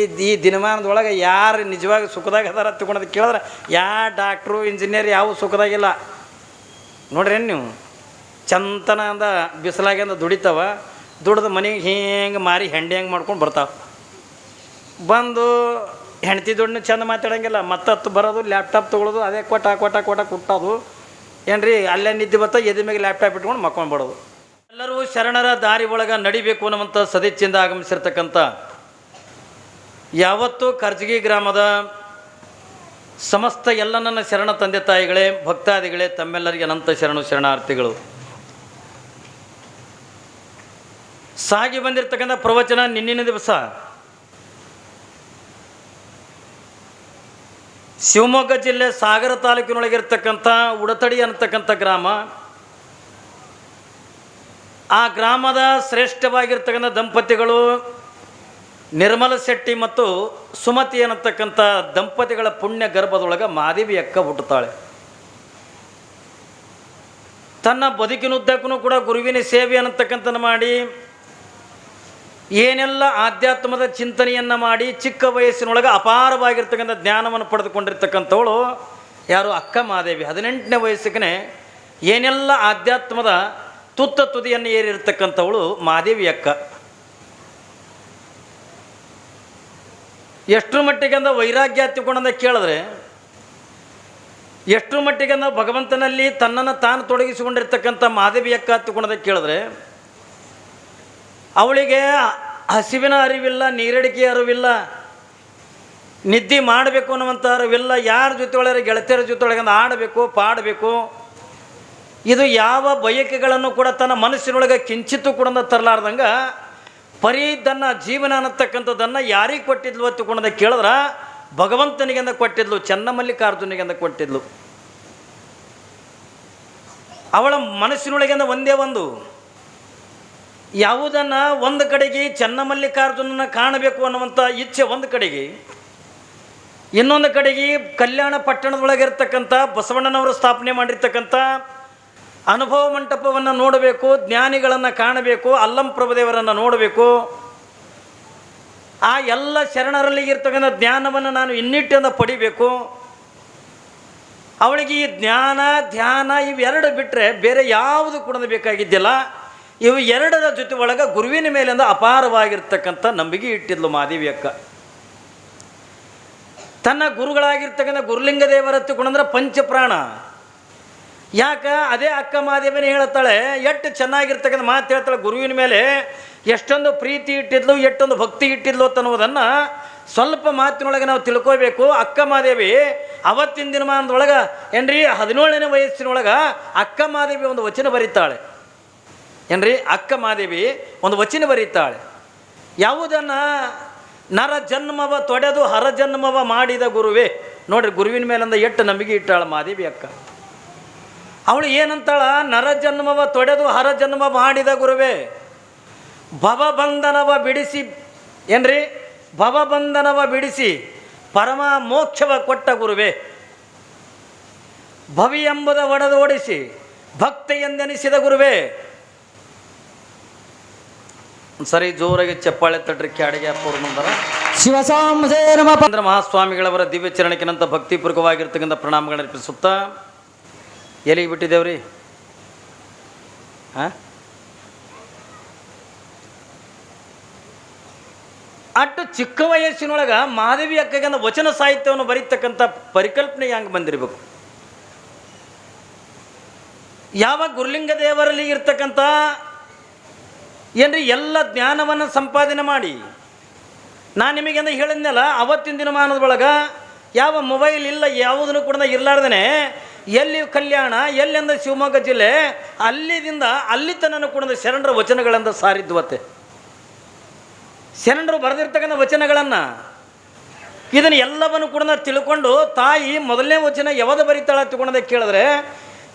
ಈ- ದಿನಮಾನದೊಳಗೆ ಯಾರು ನಿಜವಾಗಿ ಸುಖದಾಗ ಅದಾರ ತಿಳ್ಕೊಳೋದು ಕೇಳಿದ್ರೆ, ಯಾ ಡಾಕ್ಟ್ರು ಇಂಜಿನಿಯರ್ ಯಾವ ಸುಖದಾಗಿಲ್ಲ ನೋಡ್ರಿ ನೀವು? ಚಂತನ ಅಂದ ಬಿಸಿಲಾಗಿಂದ ದುಡಿತಾವ, ದುಡ್ದು ಮನೆಗೆ ಹಿಂಗೆ ಮಾರಿ ಹೆಂಡಿ ಹೆಂಗೆ ಮಾಡ್ಕೊಂಡು ಬರ್ತಾವ. ಬಂದು ಹೆಂಡ್ತಿ ದುಡ್ಡು ಚಂದ ಮಾತಾಡೋಂಗಿಲ್ಲ ಮತ್ತತ್ತು ಬರೋದು ಲ್ಯಾಪ್ಟಾಪ್ ತೊಗೊಳೋದು, ಅದೇ ಕೊಟ್ಟ ಕೊಟ್ಟ ಕೊಟ್ಟ ಕುಟ್ಟೋದು. ಏನ್ರಿ, ಅಲ್ಲೇ ನಿದ್ದೆ ಬರ್ತಾ ಎದೆ ಮೇಲೆ ಲ್ಯಾಪ್ಟಾಪ್ ಇಟ್ಕೊಂಡು ಮಕ್ಕೊಂಡು ಬಿಡೋದು ಎಲ್ಲರೂ ಶರಣರ ದಾರಿ ಒಳಗೆ ನಡಿಬೇಕು ಅನ್ನುವಂಥ ಸದಿಚ್ಚಿಂದ ಆಗಮಿಸಿರ್ತಕ್ಕಂಥ ಯಾವತ್ತೂ ಕರ್ಜಗಿ ಗ್ರಾಮದ ಸಮಸ್ತ ಎಲ್ಲ ನನ್ನ ಶರಣ ತಂದೆ ತಾಯಿಗಳೇ, ಭಕ್ತಾದಿಗಳೇ, ತಮ್ಮೆಲ್ಲರಿಗೆ ಅನಂತ ಶರಣು ಶರಣಾರ್ಥಿಗಳು. ಸಾಗಿ ಬಂದಿರತಕ್ಕಂಥ ಪ್ರವಚನ ನಿನ್ನಿನ ದಿವಸ. ಶಿವಮೊಗ್ಗ ಜಿಲ್ಲೆ ಸಾಗರ ತಾಲೂಕಿನೊಳಗಿರ್ತಕ್ಕಂಥ ಉಡತಡಿ ಅನ್ನತಕ್ಕಂಥ ಗ್ರಾಮ. ಆ ಗ್ರಾಮದ ಶ್ರೇಷ್ಠವಾಗಿರ್ತಕ್ಕಂಥ ದಂಪತಿಗಳು ನಿರ್ಮಲ ಶೆಟ್ಟಿ ಮತ್ತು ಸುಮತಿ ಅನ್ನತಕ್ಕಂಥ ದಂಪತಿಗಳ ಪುಣ್ಯ ಗರ್ಭದೊಳಗೆ ಮಾದೇವಿ ಅಕ್ಕ ಹುಟ್ಟುತ್ತಾಳೆ. ತನ್ನ ಬದುಕಿನುದ್ದಕ್ಕೂ ಕೂಡ ಗುರುವಿನ ಸೇವೆ ಅನ್ನತಕ್ಕಂಥ ಮಾಡಿ, ಏನೆಲ್ಲ ಆಧ್ಯಾತ್ಮದ ಚಿಂತನೆಯನ್ನು ಮಾಡಿ ಚಿಕ್ಕ ವಯಸ್ಸಿನೊಳಗೆ ಅಪಾರವಾಗಿರ್ತಕ್ಕಂಥ ಜ್ಞಾನವನ್ನು ಪಡೆದುಕೊಂಡಿರ್ತಕ್ಕಂಥವಳು ಯಾರು? ಅಕ್ಕ ಮಾದೇವಿ. ಹದಿನೆಂಟನೇ ವಯಸ್ಸಿಗೆ ಏನೆಲ್ಲ ಆಧ್ಯಾತ್ಮದ ತುತ್ತ ತುದಿಯನ್ನು ಏರಿರ್ತಕ್ಕಂಥವಳು ಮಾದೇವಿ ಅಕ್ಕ. ಎಷ್ಟರ ಮಟ್ಟಿಗೆ ಅಂದ ವೈರಾಗ್ಯ ಹತ್ತಿಕೊಂಡಂದ ಕೇಳಿದ್ರೆ, ಎಷ್ಟರ ಮಟ್ಟಿಗೆ ಅಂದ ಭಗವಂತನಲ್ಲಿ ತನ್ನನ್ನು ತಾನು ತೊಡಗಿಸಿಕೊಂಡಿರ್ತಕ್ಕಂಥ ಮಾದೇವಿ ಅಕ್ಕ ಹತ್ತಿಕೊಂಡದ ಕೇಳಿದ್ರೆ, ಅವಳಿಗೆ ಹಸಿವಿನ ಅರಿವಿಲ್ಲ, ನೀರಡಿಕೆಯ ಅರಿವಿಲ್ಲ, ನಿದ್ದೆ ಮಾಡಬೇಕು ಅನ್ನುವಂಥ ಅರಿವಿಲ್ಲ, ಯಾರ ಜೊತೆ ಒಳಗೆ ಗೆಳತಿಯರ ಜೊತೆ ಒಳಗೆ ಆಡಬೇಕು, ಪಾಡಬೇಕು, ಇದು ಯಾವ ಬಯಕೆಗಳನ್ನು ಕೂಡ ತನ್ನ ಮನಸ್ಸಿನೊಳಗೆ ಕಿಂಚಿತ್ತು ಕೂಡ ತರಲಾರ್ದಂಗೆ ಪರಿ ತನ್ನ ಜೀವನ ಅನ್ನತಕ್ಕಂಥದ್ದನ್ನು ಯಾರಿಗೆ ಕೊಟ್ಟಿದ್ಲು ಅಂತ ತಿಳ್ಕೊಂಡ ಕೇಳಿದ್ರೆ? ಭಗವಂತನಿಗೆಂದ ಕೊಟ್ಟಿದ್ಲು, ಚೆನ್ನಮಲ್ಲಿಕಾರ್ಜುನಿಗೆಂದ ಕೊಟ್ಟಿದ್ಲು. ಅವಳ ಮನಸ್ಸಿನೊಳಗಿಂದ ಒಂದೇ ಒಂದು. ಯಾವುದನ್ನು ಒಂದು ಕಡೆಗೆ ಚೆನ್ನಮಲ್ಲಿಕಾರ್ಜುನನ ಕಾಣಬೇಕು ಅನ್ನುವಂಥ ಇಚ್ಛೆ ಒಂದು ಕಡೆಗೆ. ಇನ್ನೊಂದು ಕಡೆಗೆ ಕಲ್ಯಾಣ ಪಟ್ಟಣದೊಳಗಿರ್ತಕ್ಕಂಥ ಬಸವಣ್ಣನವರು ಸ್ಥಾಪನೆ ಮಾಡಿರ್ತಕ್ಕಂಥ ಅನುಭವ ಮಂಟಪವನ್ನು ನೋಡಬೇಕು, ಜ್ಞಾನಿಗಳನ್ನು ಕಾಣಬೇಕು, ಅಲ್ಲಂ ಪ್ರಭುದೇವರನ್ನು ನೋಡಬೇಕು. ಆ ಎಲ್ಲ ಶರಣರಲ್ಲಿ ಇರ್ತಕ್ಕಂಥ ಜ್ಞಾನವನ್ನು ನಾನು ಇನ್ನಿಟ್ಟನ್ನು ಪಡಿಬೇಕು. ಅವಳಿಗೆ ಈ ಜ್ಞಾನ, ಧ್ಯಾನ ಇವೆರಡು ಬಿಟ್ಟರೆ ಬೇರೆ ಯಾವುದು ಕೂಡ ಬೇಕಾಗಿದ್ದಿಲ್ಲ. ಇವು ಎರಡರ ಜೊತೆ ಒಳಗೆ ಗುರುವಿನ ಮೇಲಿಂದ ಅಪಾರವಾಗಿರ್ತಕ್ಕಂಥ ನಂಬಿಕೆ ಇಟ್ಟಿದ್ಲು ಮಾದೇವಿ ಅಕ್ಕ. ತನ್ನ ಗುರುಗಳಾಗಿರ್ತಕ್ಕಂಥ ಗುರುಲಿಂಗ ದೇವರತ್ತು ಕೂಡ ಅಂದ್ರೆ ಪಂಚಪ್ರಾಣ. ಯಾಕ? ಅದೇ ಅಕ್ಕ ಮಾದೇವಿನ ಹೇಳ್ತಾಳೆ ಎಷ್ಟು ಚೆನ್ನಾಗಿರ್ತಕ್ಕಂಥ ಮಾತು ಹೇಳ್ತಾಳೆ ಗುರುವಿನ ಮೇಲೆ. ಎಷ್ಟೊಂದು ಪ್ರೀತಿ ಇಟ್ಟಿದ್ಲು, ಎಷ್ಟೊಂದು ಭಕ್ತಿ ಇಟ್ಟಿದ್ಲು ಅನ್ನೋದನ್ನು ಸ್ವಲ್ಪ ಮಾತಿನೊಳಗೆ ನಾವು ತಿಳ್ಕೋಬೇಕು. ಅಕ್ಕ ಮಾದೇವಿ, ಅವತ್ತಿನ ದಿನಮಾನದೊಳಗೆ, ಏನ್ರಿ, ಹದಿನೇಳನೇ ವಯಸ್ಸಿನೊಳಗೆ ಅಕ್ಕ ಮಾದೇವಿ ಒಂದು ವಚನ ಬರೀತಾಳೆ. ಏನ್ರಿ, ಅಕ್ಕ ಮಾದೇವಿ ಒಂದು ವಚನ ಬರೀತಾಳೆ. ಯಾವುದನ್ನು? ನರ ಜನ್ಮವ ತೊಡೆದು ಹರ ಜನ್ಮವ ಮಾಡಿದ ಗುರುವೇ. ನೋಡ್ರಿ, ಗುರುವಿನ ಮೇಲಿಂದ ಎಷ್ಟು ನಂಬಿಕೆ ಇಟ್ಟಾಳೆ ಮಾದೇವಿ ಅಕ್ಕ. ಅವಳು ಏನಂತಾಳ? ನರ ಜನ್ಮವ ತೊಡೆದು ಹರ ಜನ್ಮ ಮಾಡಿದ ಗುರುವೇ ಭವಬಂಧನವ ಬಿಡಿಸಿ ಏನ್ರಿ? ಭವಬಂಧನವ ಬಿಡಿಸಿ ಪರಮ ಮೋಕ್ಷವ ಕೊಟ್ಟ ಗುರುವೇ ಭವಿ ಎಂಬುದ ಒಡೆದು ಓಡಿಸಿ ಭಕ್ತಿ ಎಂದೆನಿಸಿದ ಗುರುವೇ. ಸರಿ ಜೋರಾಗಿ ಚಪ್ಪಾಳೆ ತಟ್ರಿ ಕ್ಯಾಡಿಗೆ ಪೂರ್ಣಂದರ ಚಂದ್ರ ಮಹಾಸ್ವಾಮಿಗಳವರ ದಿವ್ಯ ಚರಣಕ್ಕಿನಂತ ಭಕ್ತಿಪೂರ್ವಕವಾಗಿರ್ತಕ್ಕಂಥ ಪ್ರಣಾಮಗಳನ್ನು ಅರ್ಪಿಸುತ್ತಾ ಎಲ್ಲಿಗೆ ಬಿಟ್ಟಿದ್ದೇವ್ರಿ? ಹಾಂ? ಅಟ್ಟು ಚಿಕ್ಕ ವಯಸ್ಸಿನೊಳಗೆ ಮಾಧವಿ ಅಕ್ಕಗಂದ ವಚನ ಸಾಹಿತ್ಯವನ್ನು ಬರೀತಕ್ಕಂಥ ಪರಿಕಲ್ಪನೆ ಹೆಂಗೆ ಬಂದಿರಬೇಕು? ಯಾವ ಗುರುಲಿಂಗ ದೇವರಲ್ಲಿ ಇರ್ತಕ್ಕಂಥ ಏನ್ರಿ ಎಲ್ಲ ಜ್ಞಾನವನ್ನು ಸಂಪಾದನೆ ಮಾಡಿ, ನಾನು ನಿಮಗೆಂದ ಹೇಳಿದ್ನಲ್ಲ, ಅವತ್ತಿನ ದಿನಮಾನದೊಳಗೆ ಯಾವ ಮೊಬೈಲ್ ಇಲ್ಲ ಯಾವುದನ್ನು ಕೂಡ ಇರಲಾರ್ದೇ ಎಲ್ಲಿ ಕಲ್ಯಾಣ, ಎಲ್ಲಿಂದ ಶಿವಮೊಗ್ಗ ಜಿಲ್ಲೆ, ಅಲ್ಲಿದಿಂದ ಅಲ್ಲಿ ತನಕ ಕೂಡ ಶರಣರ ವಚನಗಳಿಂದ ಸಾರಿದ್ವತ್ತೆ ಶರಣರು ಬರೆದಿರ್ತಕ್ಕಂಥ ವಚನಗಳನ್ನು ಇದನ್ನು ಎಲ್ಲವನ್ನು ಕೂಡ ತಿಳ್ಕೊಂಡು ತಾಯಿ ಮೊದಲನೇ ವಚನ ಯಾವುದು ಬರೀತಾಳ ತಿಳ್ಕೊಂಡದ ಕೇಳಿದ್ರೆ,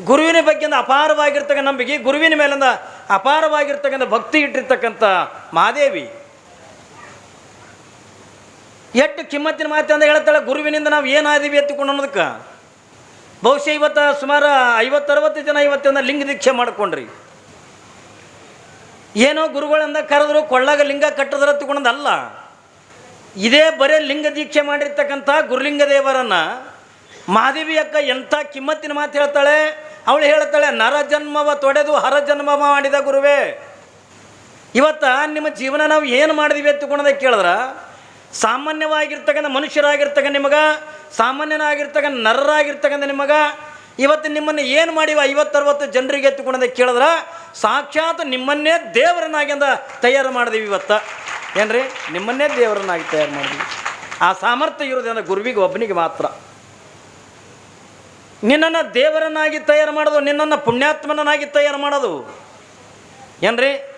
ಗುರುವಿನ ಬಗ್ಗೆ ಅಪಾರವಾಗಿರ್ತಕ್ಕಂಥ ನಂಬಿಕೆ, ಗುರುವಿನ ಮೇಲಿಂದ ಅಪಾರವಾಗಿರ್ತಕ್ಕಂಥ ಭಕ್ತಿ ಇಟ್ಟಿರ್ತಕ್ಕಂಥ ಮಹಾದೇವಿ. ಎಷ್ಟು ಕಿಮ್ಮತ್ತಿನ ಮಾತು ಅಂತ ಹೇಳ್ತಾಳೆ, ಗುರುವಿನಿಂದ ನಾವು ಏನಾದೀವಿ ಎತ್ತಿಕೊಂಡು ಅನ್ನೋದಕ್ಕೆ? ಬಹುಶಃ ಇವತ್ತು ಸುಮಾರು ಐವತ್ತರವತ್ತು ಜನ ಇವತ್ತಿಂದ ಲಿಂಗ ದೀಕ್ಷೆ ಮಾಡ್ಕೊಂಡ್ರಿ. ಏನೋ ಗುರುಗಳಂದ ಕರೆದ್ರು ಕೊಳ್ಳಾಗ ಲಿಂಗ ಕಟ್ಟದ್ರ ತಗೊಂಡಲ್ಲ. ಇದೇ ಬರೇ ಲಿಂಗ ದೀಕ್ಷೆ ಮಾಡಿರ್ತಕ್ಕಂಥ ಗುರುಲಿಂಗ ದೇವರನ್ನ ಮಾದೇವಿ ಅಕ್ಕ ಎಂಥ ಕಿಮ್ಮತ್ತಿನ ಮಾತು ಹೇಳ್ತಾಳೆ? ಅವಳು ಹೇಳ್ತಾಳೆ, ನರ ಜನ್ಮವ ತೊಡೆದು ಹರ ಜನ್ಮ ಮಾಡಿದ ಗುರುವೇ. ಇವತ್ತು ನಿಮ್ಮ ಜೀವನ ನಾವು ಏನು ಮಾಡಿದ್ವಿ ತಗೊಳೋದಕ್ಕೆ ಕೇಳಿದ್ರ? ಸಾಮಾನ್ಯವಾಗಿರ್ತಕ್ಕಂಥ ಮನುಷ್ಯರಾಗಿರ್ತಕ್ಕ ನಿಮಗ, ಸಾಮಾನ್ಯನಾಗಿರ್ತಕ್ಕಂಥ ನರರಾಗಿರ್ತಕ್ಕಂಥ ನಿಮಗ, ಇವತ್ತು ನಿಮ್ಮನ್ನು ಏನು ಮಾಡಿವ ಐವತ್ತರವತ್ತು ಜನರಿಗೆ ಎತ್ತುಕೊಂಡಂತ ಕೇಳಿದ್ರ, ಸಾಕ್ಷಾತ್ ನಿಮ್ಮನ್ನೇ ದೇವರನ್ನಾಗಿಂದ ತಯಾರು ಮಾಡಿದೀವಿ ಇವತ್ತ. ಏನ್ರಿ? ನಿಮ್ಮನ್ನೇ ದೇವರನ್ನಾಗಿ ತಯಾರು ಮಾಡಿದ್ವಿ. ಆ ಸಾಮರ್ಥ್ಯ ಇರೋದ್ರಿಂದ ಗುರುವಿಗೆ ಒಬ್ಬನಿಗೆ ಮಾತ್ರ. ನಿನ್ನನ್ನು ದೇವರನ್ನಾಗಿ ತಯಾರು ಮಾಡೋದು, ನಿನ್ನನ್ನು ಪುಣ್ಯಾತ್ಮನನ್ನಾಗಿ ತಯಾರು ಮಾಡೋದು. ಏನ್ರಿ?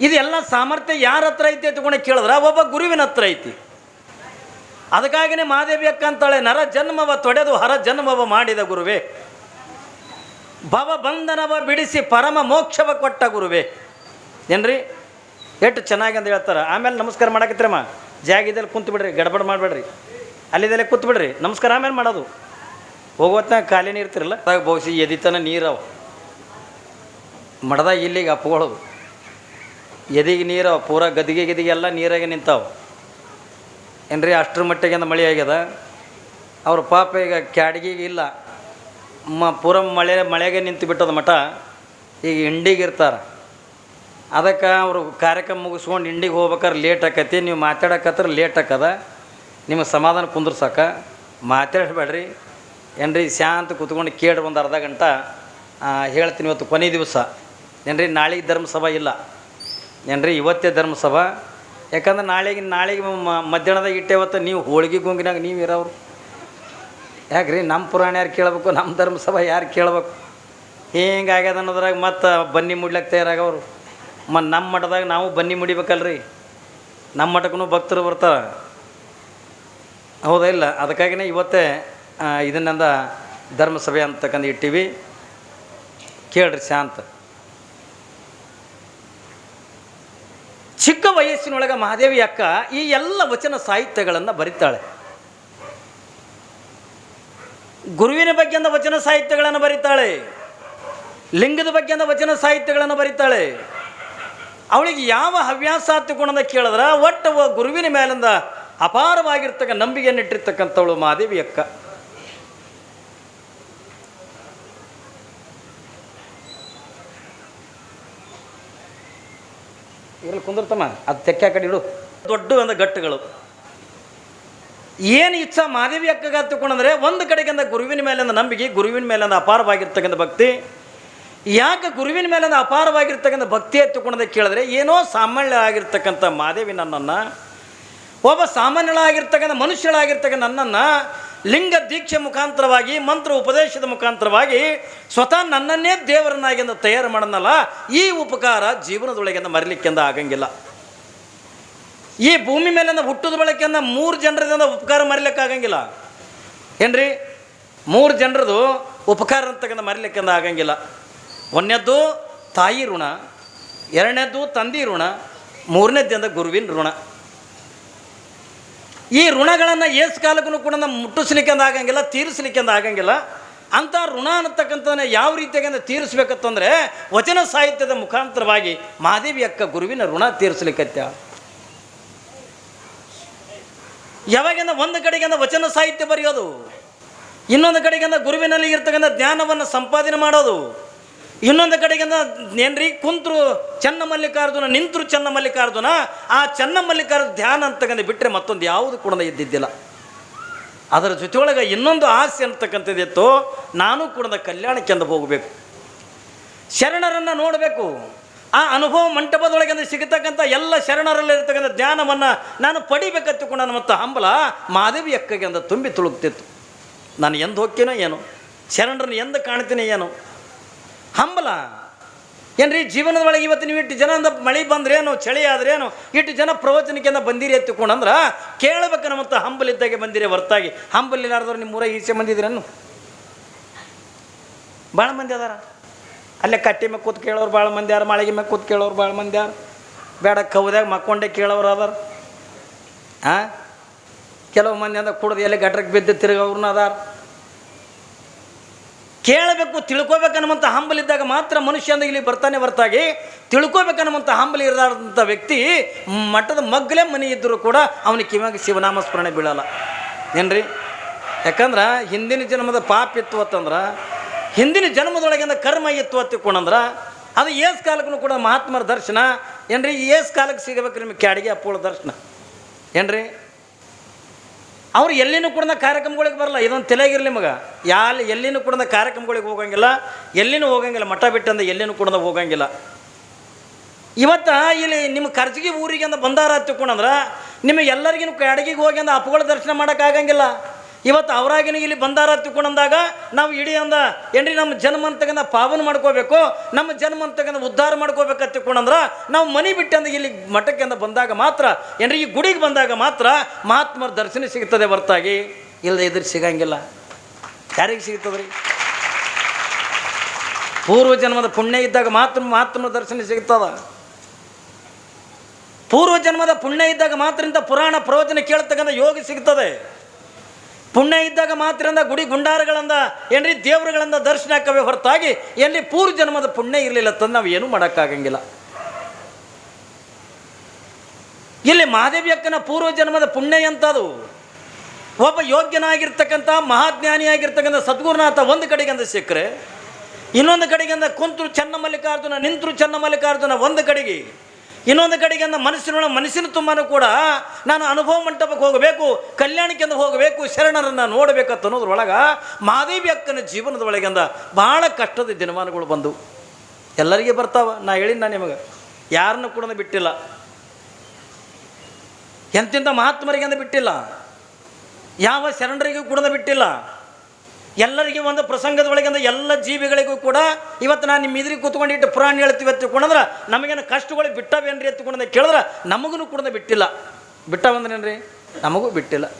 ಇದೆಲ್ಲ ಸಾಮರ್ಥ್ಯ ಯಾರ ಹತ್ರ ಐತಿ ಅಂತ ಕೇಳಿದ್ರೆ, ಒಬ್ಬ ಗುರುವಿನ ಹತ್ರ ಐತಿ. ಅದಕ್ಕಾಗಿನೇ ಮಾದೇವಿ ಅಕ್ಕ ಅಂತಾಳೆ, ನರ ಜನ್ಮವ ತೊಡೆದು ಹರ ಜನ್ಮವ ಮಾಡಿದ ಗುರುವೇ. ಭವ ಬಂಧನವ ಬಿಡಿಸಿ ಪರಮ ಮೋಕ್ಷವ ಕೊಟ್ಟ ಗುರುವೇ. ಏನ್ರಿ? ಎಷ್ಟು ಚೆನ್ನಾಗಿ ಅಂತ ಹೇಳ್ತಾರೆ. ಆಮೇಲೆ ನಮಸ್ಕಾರ ಮಾಡಕತ್ತೀರಮ್ಮ ಜಾಗಿದಲ್ಲಿ ಕುಂತು ಬಿಡ್ರಿ, ಗಡಬಡ ಮಾಡಬೇಡ್ರಿ. ಅಲ್ಲಿದಲ್ಲೇ ಕೂತ್ ಬಿಡ್ರಿ. ನಮಸ್ಕಾರ ಆಮೇಲೆ ಮಾಡೋದು. ಹೋಗೋತ್ನಾಗ ಖಾಲಿನೇ ಇರ್ತಿರಲ್ಲ ಬಹುಶಃ ಎದಿತನ ನೀರವ ಮಡದಾಗ ಇಲ್ಲಿಗೆ ಅಪ್ಕೊಳ್ಳೋದು ಎದಿಗೆ ನೀರು, ಪೂರ ಗದಿಗೆ ಗದಿಗೆ ಎಲ್ಲ ನೀರಾಗೆ ನಿಂತಾವೆ. ಏನ್ರಿ ಅಷ್ಟ್ರ ಮಟ್ಟಿಗೆ ಅಂದ ಮಳೆ ಆಗ್ಯದ? ಅವ್ರ ಪಾಪ ಈಗ ಕ್ಯಾಡ್ಗಿಗೆ ಇಲ್ಲ. ಮ, ಪೂರ ಮಳೆ, ಮಳೆಗೆ ನಿಂತು ಬಿಟ್ಟದ ಮಠ. ಈಗ ಇಂಡಿಗೆ ಇರ್ತಾರೆ. ಅದಕ್ಕೆ ಅವರು ಕಾರ್ಯಕ್ರಮ ಮುಗಿಸ್ಕೊಂಡು ಇಂಡಿಗೆ ಹೋಗ್ಬೇಕಾದ್ರೆ ಲೇಟ್ ಆಕತಿ. ನೀವು ಮಾತಾಡಕತ್ರ ಲೇಟ್ ಆಕದ. ನಿಮ್ಮ ಸಮಾಧಾನ ಕುಂದ್ರಸಾಕ. ಮಾತಾಡಬೇಡ್ರಿ. ಏನ್ರಿ ಶಾಂತ ಕೂತ್ಕೊಂಡು ಕೇಳಿ ಒಂದು ಅರ್ಧ ಗಂಟೆ. ಹೇಳ್ತೀನಿ ಇವತ್ತು ಕೊನೆ ದಿವಸ. ಏನ್ರಿ ನಾಳೆ ಧರ್ಮಸಭಾ ಇಲ್ಲ. ಏನ್ರಿ, ಇವತ್ತೇ ಧರ್ಮಸಭಾ? ಯಾಕಂದ್ರೆ ನಾಳೆಗೆ ನಾಳೆಗೆ ಮಧ್ಯಾಹ್ನದಾಗ ಇಟ್ಟೇವತ್ತು ನೀವು ಹೋಳಿಗೆ ಗುಂಗಿನಾಗ ನೀವು ಇರೋರು ಯಾಕ್ರಿ ನಮ್ಮ ಪುರಾಣ ಯಾರು ಕೇಳಬೇಕು ನಮ್ಮ ಧರ್ಮಸಭಾ ಯಾರು ಕೇಳ್ಬೇಕು? ಹಿಂಗಾಗ್ಯದ ಅನ್ನೋದ್ರಾಗ ಮತ್ತು ಬನ್ನಿ ಮುಡ್ಲಕ್ಕೆ ತಯಾರಾಗವ್ರು. ಮ ನಮ್ಮ ಮಠದಾಗ ನಾವು ಬನ್ನಿ ಮುಡಿಬೇಕಲ್ರಿ. ನಮ್ಮ ಮಠಕ್ಕೂ ಭಕ್ತರು ಬರ್ತಾರೆ. ಹೌದಾ ಇಲ್ಲ? ಅದಕ್ಕಾಗಿನೇ ಇವತ್ತೇ ಇದನ್ನಂದ ಧರ್ಮಸಭೆ ಅಂತಕ್ಕಂದು ಇಟ್ಟಿವಿ. ಕೇಳ್ರಿ ಶಾಂತ ಚಿಕ್ಕ ವಯಸ್ಸಿನೊಳಗೆ ಮಹಾದೇವಿ ಅಕ್ಕ ಈ ಎಲ್ಲ ವಚನ ಸಾಹಿತ್ಯಗಳನ್ನು ಬರೀತಾಳೆ. ಗುರುವಿನ ಬಗ್ಗೆಂದ ವಚನ ಸಾಹಿತ್ಯಗಳನ್ನು ಬರೀತಾಳೆ. ಲಿಂಗದ ಬಗ್ಗೆಂದ ವಚನ ಸಾಹಿತ್ಯಗಳನ್ನು ಬರೀತಾಳೆ. ಅವಳಿಗೆ ಯಾವ ಹವ್ಯಾಸ ಗುಣದ ಕೇಳಿದ್ರೆ, ಒಟ್ಟು ಗುರುವಿನ ಮೇಲಿಂದ ಅಪಾರವಾಗಿರ್ತಕ್ಕ ನಂಬಿಕೆಯನ್ನು ಇಟ್ಟಿರ್ತಕ್ಕಂಥವಳು ಮಹಾದೇವಿ ಅಕ್ಕ. ಇರಲ್ಲಿ ಕುಂದಿರ್ತಮ್ಮ ಅದು ತೆಕ್ಕೆ ಕಡೆ ಇಡು. ದೊಡ್ಡ ಒಂದು ಗಟ್ಟುಗಳು. ಏನು ಇಚ್ಛಾ ಮಾದೇವಿ ಅಕ್ಕಗ ಹತ್ತುಕೊಂಡಂದ್ರೆ ಒಂದು ಕಡೆಗಿಂದ ಗುರುವಿನ ಮೇಲಿಂದ ನಂಬಿಕೆ, ಗುರುವಿನ ಮೇಲಿಂದ ಅಪಾರವಾಗಿರ್ತಕ್ಕಂಥ ಭಕ್ತಿ. ಯಾಕೆ ಗುರುವಿನ ಮೇಲಿಂದ ಅಪಾರವಾಗಿರ್ತಕ್ಕಂಥ ಭಕ್ತಿ ಎತ್ತುಕೊಂಡದ ಕೇಳಿದ್ರೆ ಏನೋ ಸಾಮಾನ್ಯ ಆಗಿರ್ತಕ್ಕಂಥ ಮಾದೇವಿ ನನ್ನನ್ನು, ಒಬ್ಬ ಸಾಮಾನ್ಯಳಾಗಿರ್ತಕ್ಕಂಥ ಮನುಷ್ಯಳಾಗಿರ್ತಕ್ಕಂಥ ನನ್ನನ್ನು ಲಿಂಗ ದೀಕ್ಷೆ ಮುಖಾಂತರವಾಗಿ, ಮಂತ್ರ ಉಪದೇಶದ ಮುಖಾಂತರವಾಗಿ ಸ್ವತಃ ನನ್ನನ್ನೇ ದೇವರನ್ನಾಗಿಂದ ತಯಾರು ಮಾಡನಲ್ಲ, ಈ ಉಪಕಾರ ಜೀವನದೊಳಗಿಂದ ಮರಿಲಿಕ್ಕೆಂದ ಆಗಂಗಿಲ್ಲ. ಈ ಭೂಮಿ ಮೇಲಿಂದ ಹುಟ್ಟಿದ ಬಳಕೆಯಿಂದ ಮೂರು ಜನರದಿಂದ ಉಪಕಾರ ಮರಿಲಿಕ್ಕಾಗಂಗಿಲ್ಲ ಏನ್ರಿ? ಮೂರು ಜನರದು ಉಪಕಾರ ಅಂತಕ್ಕಂಥ ಮರಿಲಿಕ್ಕೆಂದ ಆಗಂಗಿಲ್ಲ. ಒಂದನೇದ್ದು ತಾಯಿ ಋಣ, ಎರಡನೇದ್ದು ತಂದೆ ಋಣ, ಮೂರನೇದ್ದಿಂದ ಗುರುವಿನ ಋಣ. ಈ ಋಣಗಳನ್ನು ಏಸ್ ಕಾಲಕ್ಕೂ ಕೂಡ ನಮ್ಮ ಮುಟ್ಟಿಸ್ಲಿಕ್ಕೆ ಅಂದ ಆಗಂಗಿಲ್ಲ ತೀರಿಸ್ಲಿಕ್ಕೆ ಅಂತ ಆಗಂಗಿಲ್ಲ. ಅಂಥ ಋಣ ಅನ್ನತಕ್ಕಂಥದನ್ನ ಯಾವ ರೀತಿಯಾಗಿ ತೀರಿಸ್ಬೇಕಂತಂದರೆ ವಚನ ಸಾಹಿತ್ಯದ ಮುಖಾಂತರವಾಗಿ ಮಹಾದೇವಿ ಅಕ್ಕ ಗುರುವಿನ ಋಣ ತೀರಿಸ್ಲಿಕ್ಕತ್ಯ. ಯಾವಾಗಿಂದ ಒಂದು ಕಡೆಗಿಂದ ವಚನ ಸಾಹಿತ್ಯ ಬರೆಯೋದು, ಇನ್ನೊಂದು ಕಡೆಗಿಂದ ಗುರುವಿನಲ್ಲಿ ಇರ್ತಕ್ಕಂಥ ಜ್ಞಾನವನ್ನು ಸಂಪಾದನೆ ಮಾಡೋದು ಇನ್ನೊಂದು ಕಡೆಗಿಂದ ಏನ್ರಿ? ಕುಂತರು ಚೆನ್ನ ಮಲ್ಲಿಕಾರ್ಜುನ ನಿಂತರು ಚೆನ್ನ ಮಲ್ಲಿಕಾರ್ಜುನ ಆ ಚೆನ್ನ ಮಲ್ಲಿಕಾರ್ಜುನ ಧ್ಯಾನ ಅಂತಕ್ಕಂಥ ಬಿಟ್ಟರೆ ಮತ್ತೊಂದು ಯಾವುದು ಕೂಡ ಇದ್ದಿದ್ದಿಲ್ಲ ಅದರ ಜೊತೆಯೊಳಗೆ ಇನ್ನೊಂದು ಆಸೆ ಅಂತಕ್ಕಂಥದ್ದಿತ್ತು ನಾನು ಕೂಡ ಕಲ್ಯಾಣಕ್ಕೆಂದು ಹೋಗಬೇಕು. ಶರಣರನ್ನು ನೋಡಬೇಕು. ಆ ಅನುಭವ ಮಂಟಪದೊಳಗೆ ಸಿಗತಕ್ಕಂಥ ಎಲ್ಲ ಶರಣರಲ್ಲಿರ್ತಕ್ಕಂಥ ಧ್ಯಾನವನ್ನು ನಾನು ಪಡಿಬೇಕಂತಕೊಂಡು ನನ್ನ ಮತ್ತು ಹಂಬಲ ಮಾದೇವಿ ಅಕ್ಕಗೆ ಅಂದ ತುಂಬಿ ತುಳುಕ್ತಿತ್ತು. ನಾನು ಎಂದು ಹೋಗ್ತೀನೋ ಏನು, ಶರಣರನ್ನು ಎಂದು ಕಾಣ್ತೀನಿ ಏನು ಹಂಬಲ. ಏನ್ರಿ ಜೀವನದೊಳಗೆ ಇವತ್ತು ನೀವು ಇಟ್ಟು ಜನ ಅಂದ ಮಳೆ ಬಂದ್ರೇನು, ಚಳಿ ಆದ್ರೇನು, ಇಟ್ಟು ಜನ ಪ್ರವಚನಕ್ಕೆ ಬಂದಿರಿ ಎತ್ತಿಕೊಂಡಂದ್ರೆ ಕೇಳಬೇಕು ನಮ್ಮಂತ ಹಂಬಲಿದ್ದಾಗೆ ಬಂದಿರಿ ಹೊರತಾಗಿ. ಹಂಬಲಿಲ್ಲಾರ್ದವ್ರು ನಿಮ್ಮ ಊರಾಗ ಈಚೆ ಬಂದಿದ್ರೇನು ಭಾಳ ಮಂದಿ ಅದಾರ. ಅಲ್ಲೇ ಕಟ್ಟಿ ಮೇಲೆ ಕೂತ್ ಕೇಳೋರು ಭಾಳ ಮಂದಿ ಯಾರು ಮಾಳಿಗೆ ಮ್ಯಾಗ ಕೂತ್ ಕೇಳೋರು ಭಾಳ ಮಂದಿ ಯಾರು ಬೇಡ ಕೌದಾಗ ಮಕ್ಕೊಂಡೆ ಕೇಳೋರು ಅದಾರ. ಹಾಂ ಕೆಲವು ಮಂದಿ ಅಂದ ಕುಡ್ದು ಎಲ್ಲಿ ಗಟ್ರಕ್ಕೆ ಬಿದ್ದು ತಿರುಗವ್ರನ್ನ ಅದಾರ. ಕೇಳಬೇಕು, ತಿಳ್ಕೊಬೇಕನ್ನುವಂಥ ಹಂಬಲಿದ್ದಾಗ ಮಾತ್ರ ಮನುಷ್ಯ ಅಂದ ಇಲ್ಲಿ ಬರ್ತಾನೆ ಹೊರತಾಗಿ. ತಿಳ್ಕೊಬೇಕನ್ನುವಂಥ ಹಂಬಲಿ ಇರದಂಥ ವ್ಯಕ್ತಿ, ಮಠದ ಮಗ್ಗಲೇ ಮನೆ ಇದ್ದರೂ ಕೂಡ ಅವನಿಗೆ ಕಿವಾಗಿ ಶಿವನಾಮ ಸ್ಮರಣೆ ಬೀಳಲ್ಲ. ಏನ್ರಿ? ಯಾಕಂದ್ರೆ ಹಿಂದಿನ ಜನ್ಮದ ಪಾಪ ಇತ್ತು ಅಂತಂದ್ರೆ, ಹಿಂದಿನ ಜನ್ಮದೊಳಗಿಂದ ಕರ್ಮ ಇತ್ತು ಅಂತ ತಿಳ್ಕೊಂಡಂದ್ರೆ, ಅದು ಏಸ್ ಕಾಲಕ್ಕೂ ಕೂಡ ಮಹಾತ್ಮರ ದರ್ಶನ. ಏನ್ರಿ? ಏಸ್ ಕಾಲಕ್ಕೆ ಸಿಗಬೇಕು ನಿಮಗೆ ಕ್ಯಾಡಿಗೆ ಅಪ್ಪುಳ ದರ್ಶನ. ಏನ್ರಿ? ಅವ್ರು ಎಲ್ಲಿನೂ ಕೂಡ ಕಾರ್ಯಕ್ರಮಗಳಿಗೆ ಬರಲ್ಲ. ಇದೊಂದು ತಲೆಗಿರಲಿ ಮಗ. ಯಾಲ್ ಎಲ್ಲಿನೂ ಕೂಡ ಕಾರ್ಯಕ್ರಮಗಳಿಗೆ ಹೋಗಂಗಿಲ್ಲ. ಎಲ್ಲಿನೂ ಹೋಗಂಗಿಲ್ಲ. ಮಠ ಬಿಟ್ಟಂದ ಎಲ್ಲಿನೂ ಕೂಡ ಹೋಗಂಗಿಲ್ಲ. ಇವತ್ತು ಇಲ್ಲಿ ನಿಮ್ಮ ಖರ್ಚಿಗೆ ಊರಿಗೆ ಅಂತ ಬಂದಾರ ತಿಳ್ಕೊಂಡಂದ್ರೆ ನಿಮಗೆ ಎಲ್ಲರಿಗಿನ ಅಡಗಿಗೆ ಹೋಗಿ ಅಂದ ಅಪ್ಪಗಳ ದರ್ಶನ ಮಾಡೋಕ್ಕಾಗಂಗಿಲ್ಲ. ಇವತ್ತು ಅವರಾಗಿನ ಇಲ್ಲಿ ಬಂದಾರ ತಿಳ್ಕೊಂಡಂದಾಗ ನಾವು ಇಡೀ ಅಂದ, ಏನ್ರಿ ನಮ್ಮ ಜನ್ಮ ಪಾವನ ಮಾಡ್ಕೋಬೇಕು, ನಮ್ಮ ಜನ್ಮ ಅಂತಕ್ಕಂಥ ಉದ್ಧಾರ ಮಾಡ್ಕೋಬೇಕು ಅಂತ ತಿಳ್ಕೊಂಡಂದ್ರೆ ನಾವು ಮನೆ ಬಿಟ್ಟಂದ ಇಲ್ಲಿ ಮಠಕ್ಕೆ ಅಂದ ಬಂದಾಗ ಮಾತ್ರ, ಏನ್ರಿ ಈ ಗುಡಿಗೆ ಬಂದಾಗ ಮಾತ್ರ ಮಹಾತ್ಮರ ದರ್ಶನ ಸಿಗ್ತದೆ ಹೊರತಾಗಿ. ಇಲ್ಲದೆ ಇದ್ರೆ ಸಿಗಂಗಿಲ್ಲ. ಯಾರಿಗೆ ಸಿಗ್ತದ್ರಿ? ಪೂರ್ವ ಜನ್ಮದ ಪುಣ್ಯ ಇದ್ದಾಗ ಮಾತ್ರ ಮಹಾತ್ಮರ ದರ್ಶನ ಸಿಗ್ತದ. ಪೂರ್ವ ಜನ್ಮದ ಪುಣ್ಯ ಇದ್ದಾಗ ಮಾತ್ರ ಇಂಥ ಪುರಾಣ ಪ್ರವಚನ ಕೇಳ್ತಕ್ಕಂಥ ಯೋಗ ಸಿಗ್ತದೆ. ಪುಣ್ಯ ಇದ್ದಾಗ ಮಾತ್ರ ಅಂದ ಗುಡಿ ಗುಂಡಾರಗಳಂದ, ಏನ್ರಿ ದೇವರುಗಳಂದ ದರ್ಶನ ಹಾಕವೇ ಹೊರತಾಗಿ ಎಲ್ಲಿ ಪೂರ್ವ ಜನ್ಮದ ಪುಣ್ಯ ಇರಲಿಲ್ಲ ತಂದು ನಾವು ಏನೂ ಮಾಡೋಕ್ಕಾಗಂಗಿಲ್ಲ. ಇಲ್ಲಿ ಮಹಾದೇವಿಯಕ್ಕನ ಪೂರ್ವ ಜನ್ಮದ ಪುಣ್ಯ ಎಂಥದು ಒಬ್ಬ ಯೋಗ್ಯನಾಗಿರ್ತಕ್ಕಂಥ, ಮಹಾಜ್ಞಾನಿಯಾಗಿರ್ತಕ್ಕಂಥ ಸದ್ಗುರುನಾಥ ಒಂದು ಕಡೆಗಿಂದ ಸಿಕ್ಕರೆ, ಇನ್ನೊಂದು ಕಡೆಗಿಂದ ಕುಂತರು ಚನ್ನಮಲ್ಲಿಕಾರ್ಜುನ, ನಿಂತರು ಚನ್ನಮಲ್ಲಿಕಾರ್ಜುನ ಒಂದು ಕಡೆಗೆ. ಇನ್ನೊಂದು ಕಡೆಗಿಂದ ಮನಸ್ಸಿನೊಳ ಮನಸ್ಸಿನ ತುಂಬಾನು ಕೂಡ ನಾನು ಅನುಭವ ಮಂಟಪಕ್ಕೆ ಹೋಗಬೇಕು ಕಲ್ಯಾಣಕ್ಕೆಂದು ಹೋಗಬೇಕು, ಶರಣರನ್ನು ನೋಡಬೇಕಂತ ಅನ್ನೋದ್ರೊಳಗೆ ಮಾದೇವಿ ಅಕ್ಕನ ಜೀವನದ ಒಳಗಿಂದ ಭಾಳ ಕಷ್ಟದ ದಿನಮಾನಗಳು ಬಂದವು. ಎಲ್ಲರಿಗೆ ಬರ್ತಾವ, ನಾ ಹೇಳಿನ ನಿಮಗೆ. ಯಾರನ್ನು ಕೂಡ ಬಿಟ್ಟಿಲ್ಲ. ಎಂತೆಂಥ ಮಹಾತ್ಮರಿಗೆಂದ ಬಿಟ್ಟಿಲ್ಲ. ಯಾವ ಶರಣರಿಗೂ ಕೂಡ ಬಿಟ್ಟಿಲ್ಲ. ಎಲ್ಲರಿಗೂ ಒಂದು ಪ್ರಸಂಗದ ಒಳಗಿಂದ ಎಲ್ಲ ಜೀವಿಗಳಿಗೂ ಕೂಡ ಇವತ್ತು ನಾನು ನಿಮ್ಮ ಇದ್ರಿಗೆ ಕೂತ್ಕೊಂಡಿಟ್ಟು ಪುರಾಣ ಹೇಳ್ತೀವಿ ಅಂತ ತಿಳ್ಕೊಂಡ್ರೆ ನಮಗೇನು ಕಷ್ಟಗಳು ಬಿಟ್ಟವೇನ್ರಿ ಅಂತ ತಿಳ್ಕೊಂಡ ಕೇಳಿದ್ರೆ ನಮಗೂ ಕೂಡ ಬಿಟ್ಟಿಲ್ಲ. ಬಿಟ್ಟವಂದ್ರೇನ್ರಿ ನಮಗೂ ಬಿಟ್ಟಿಲ್ಲ.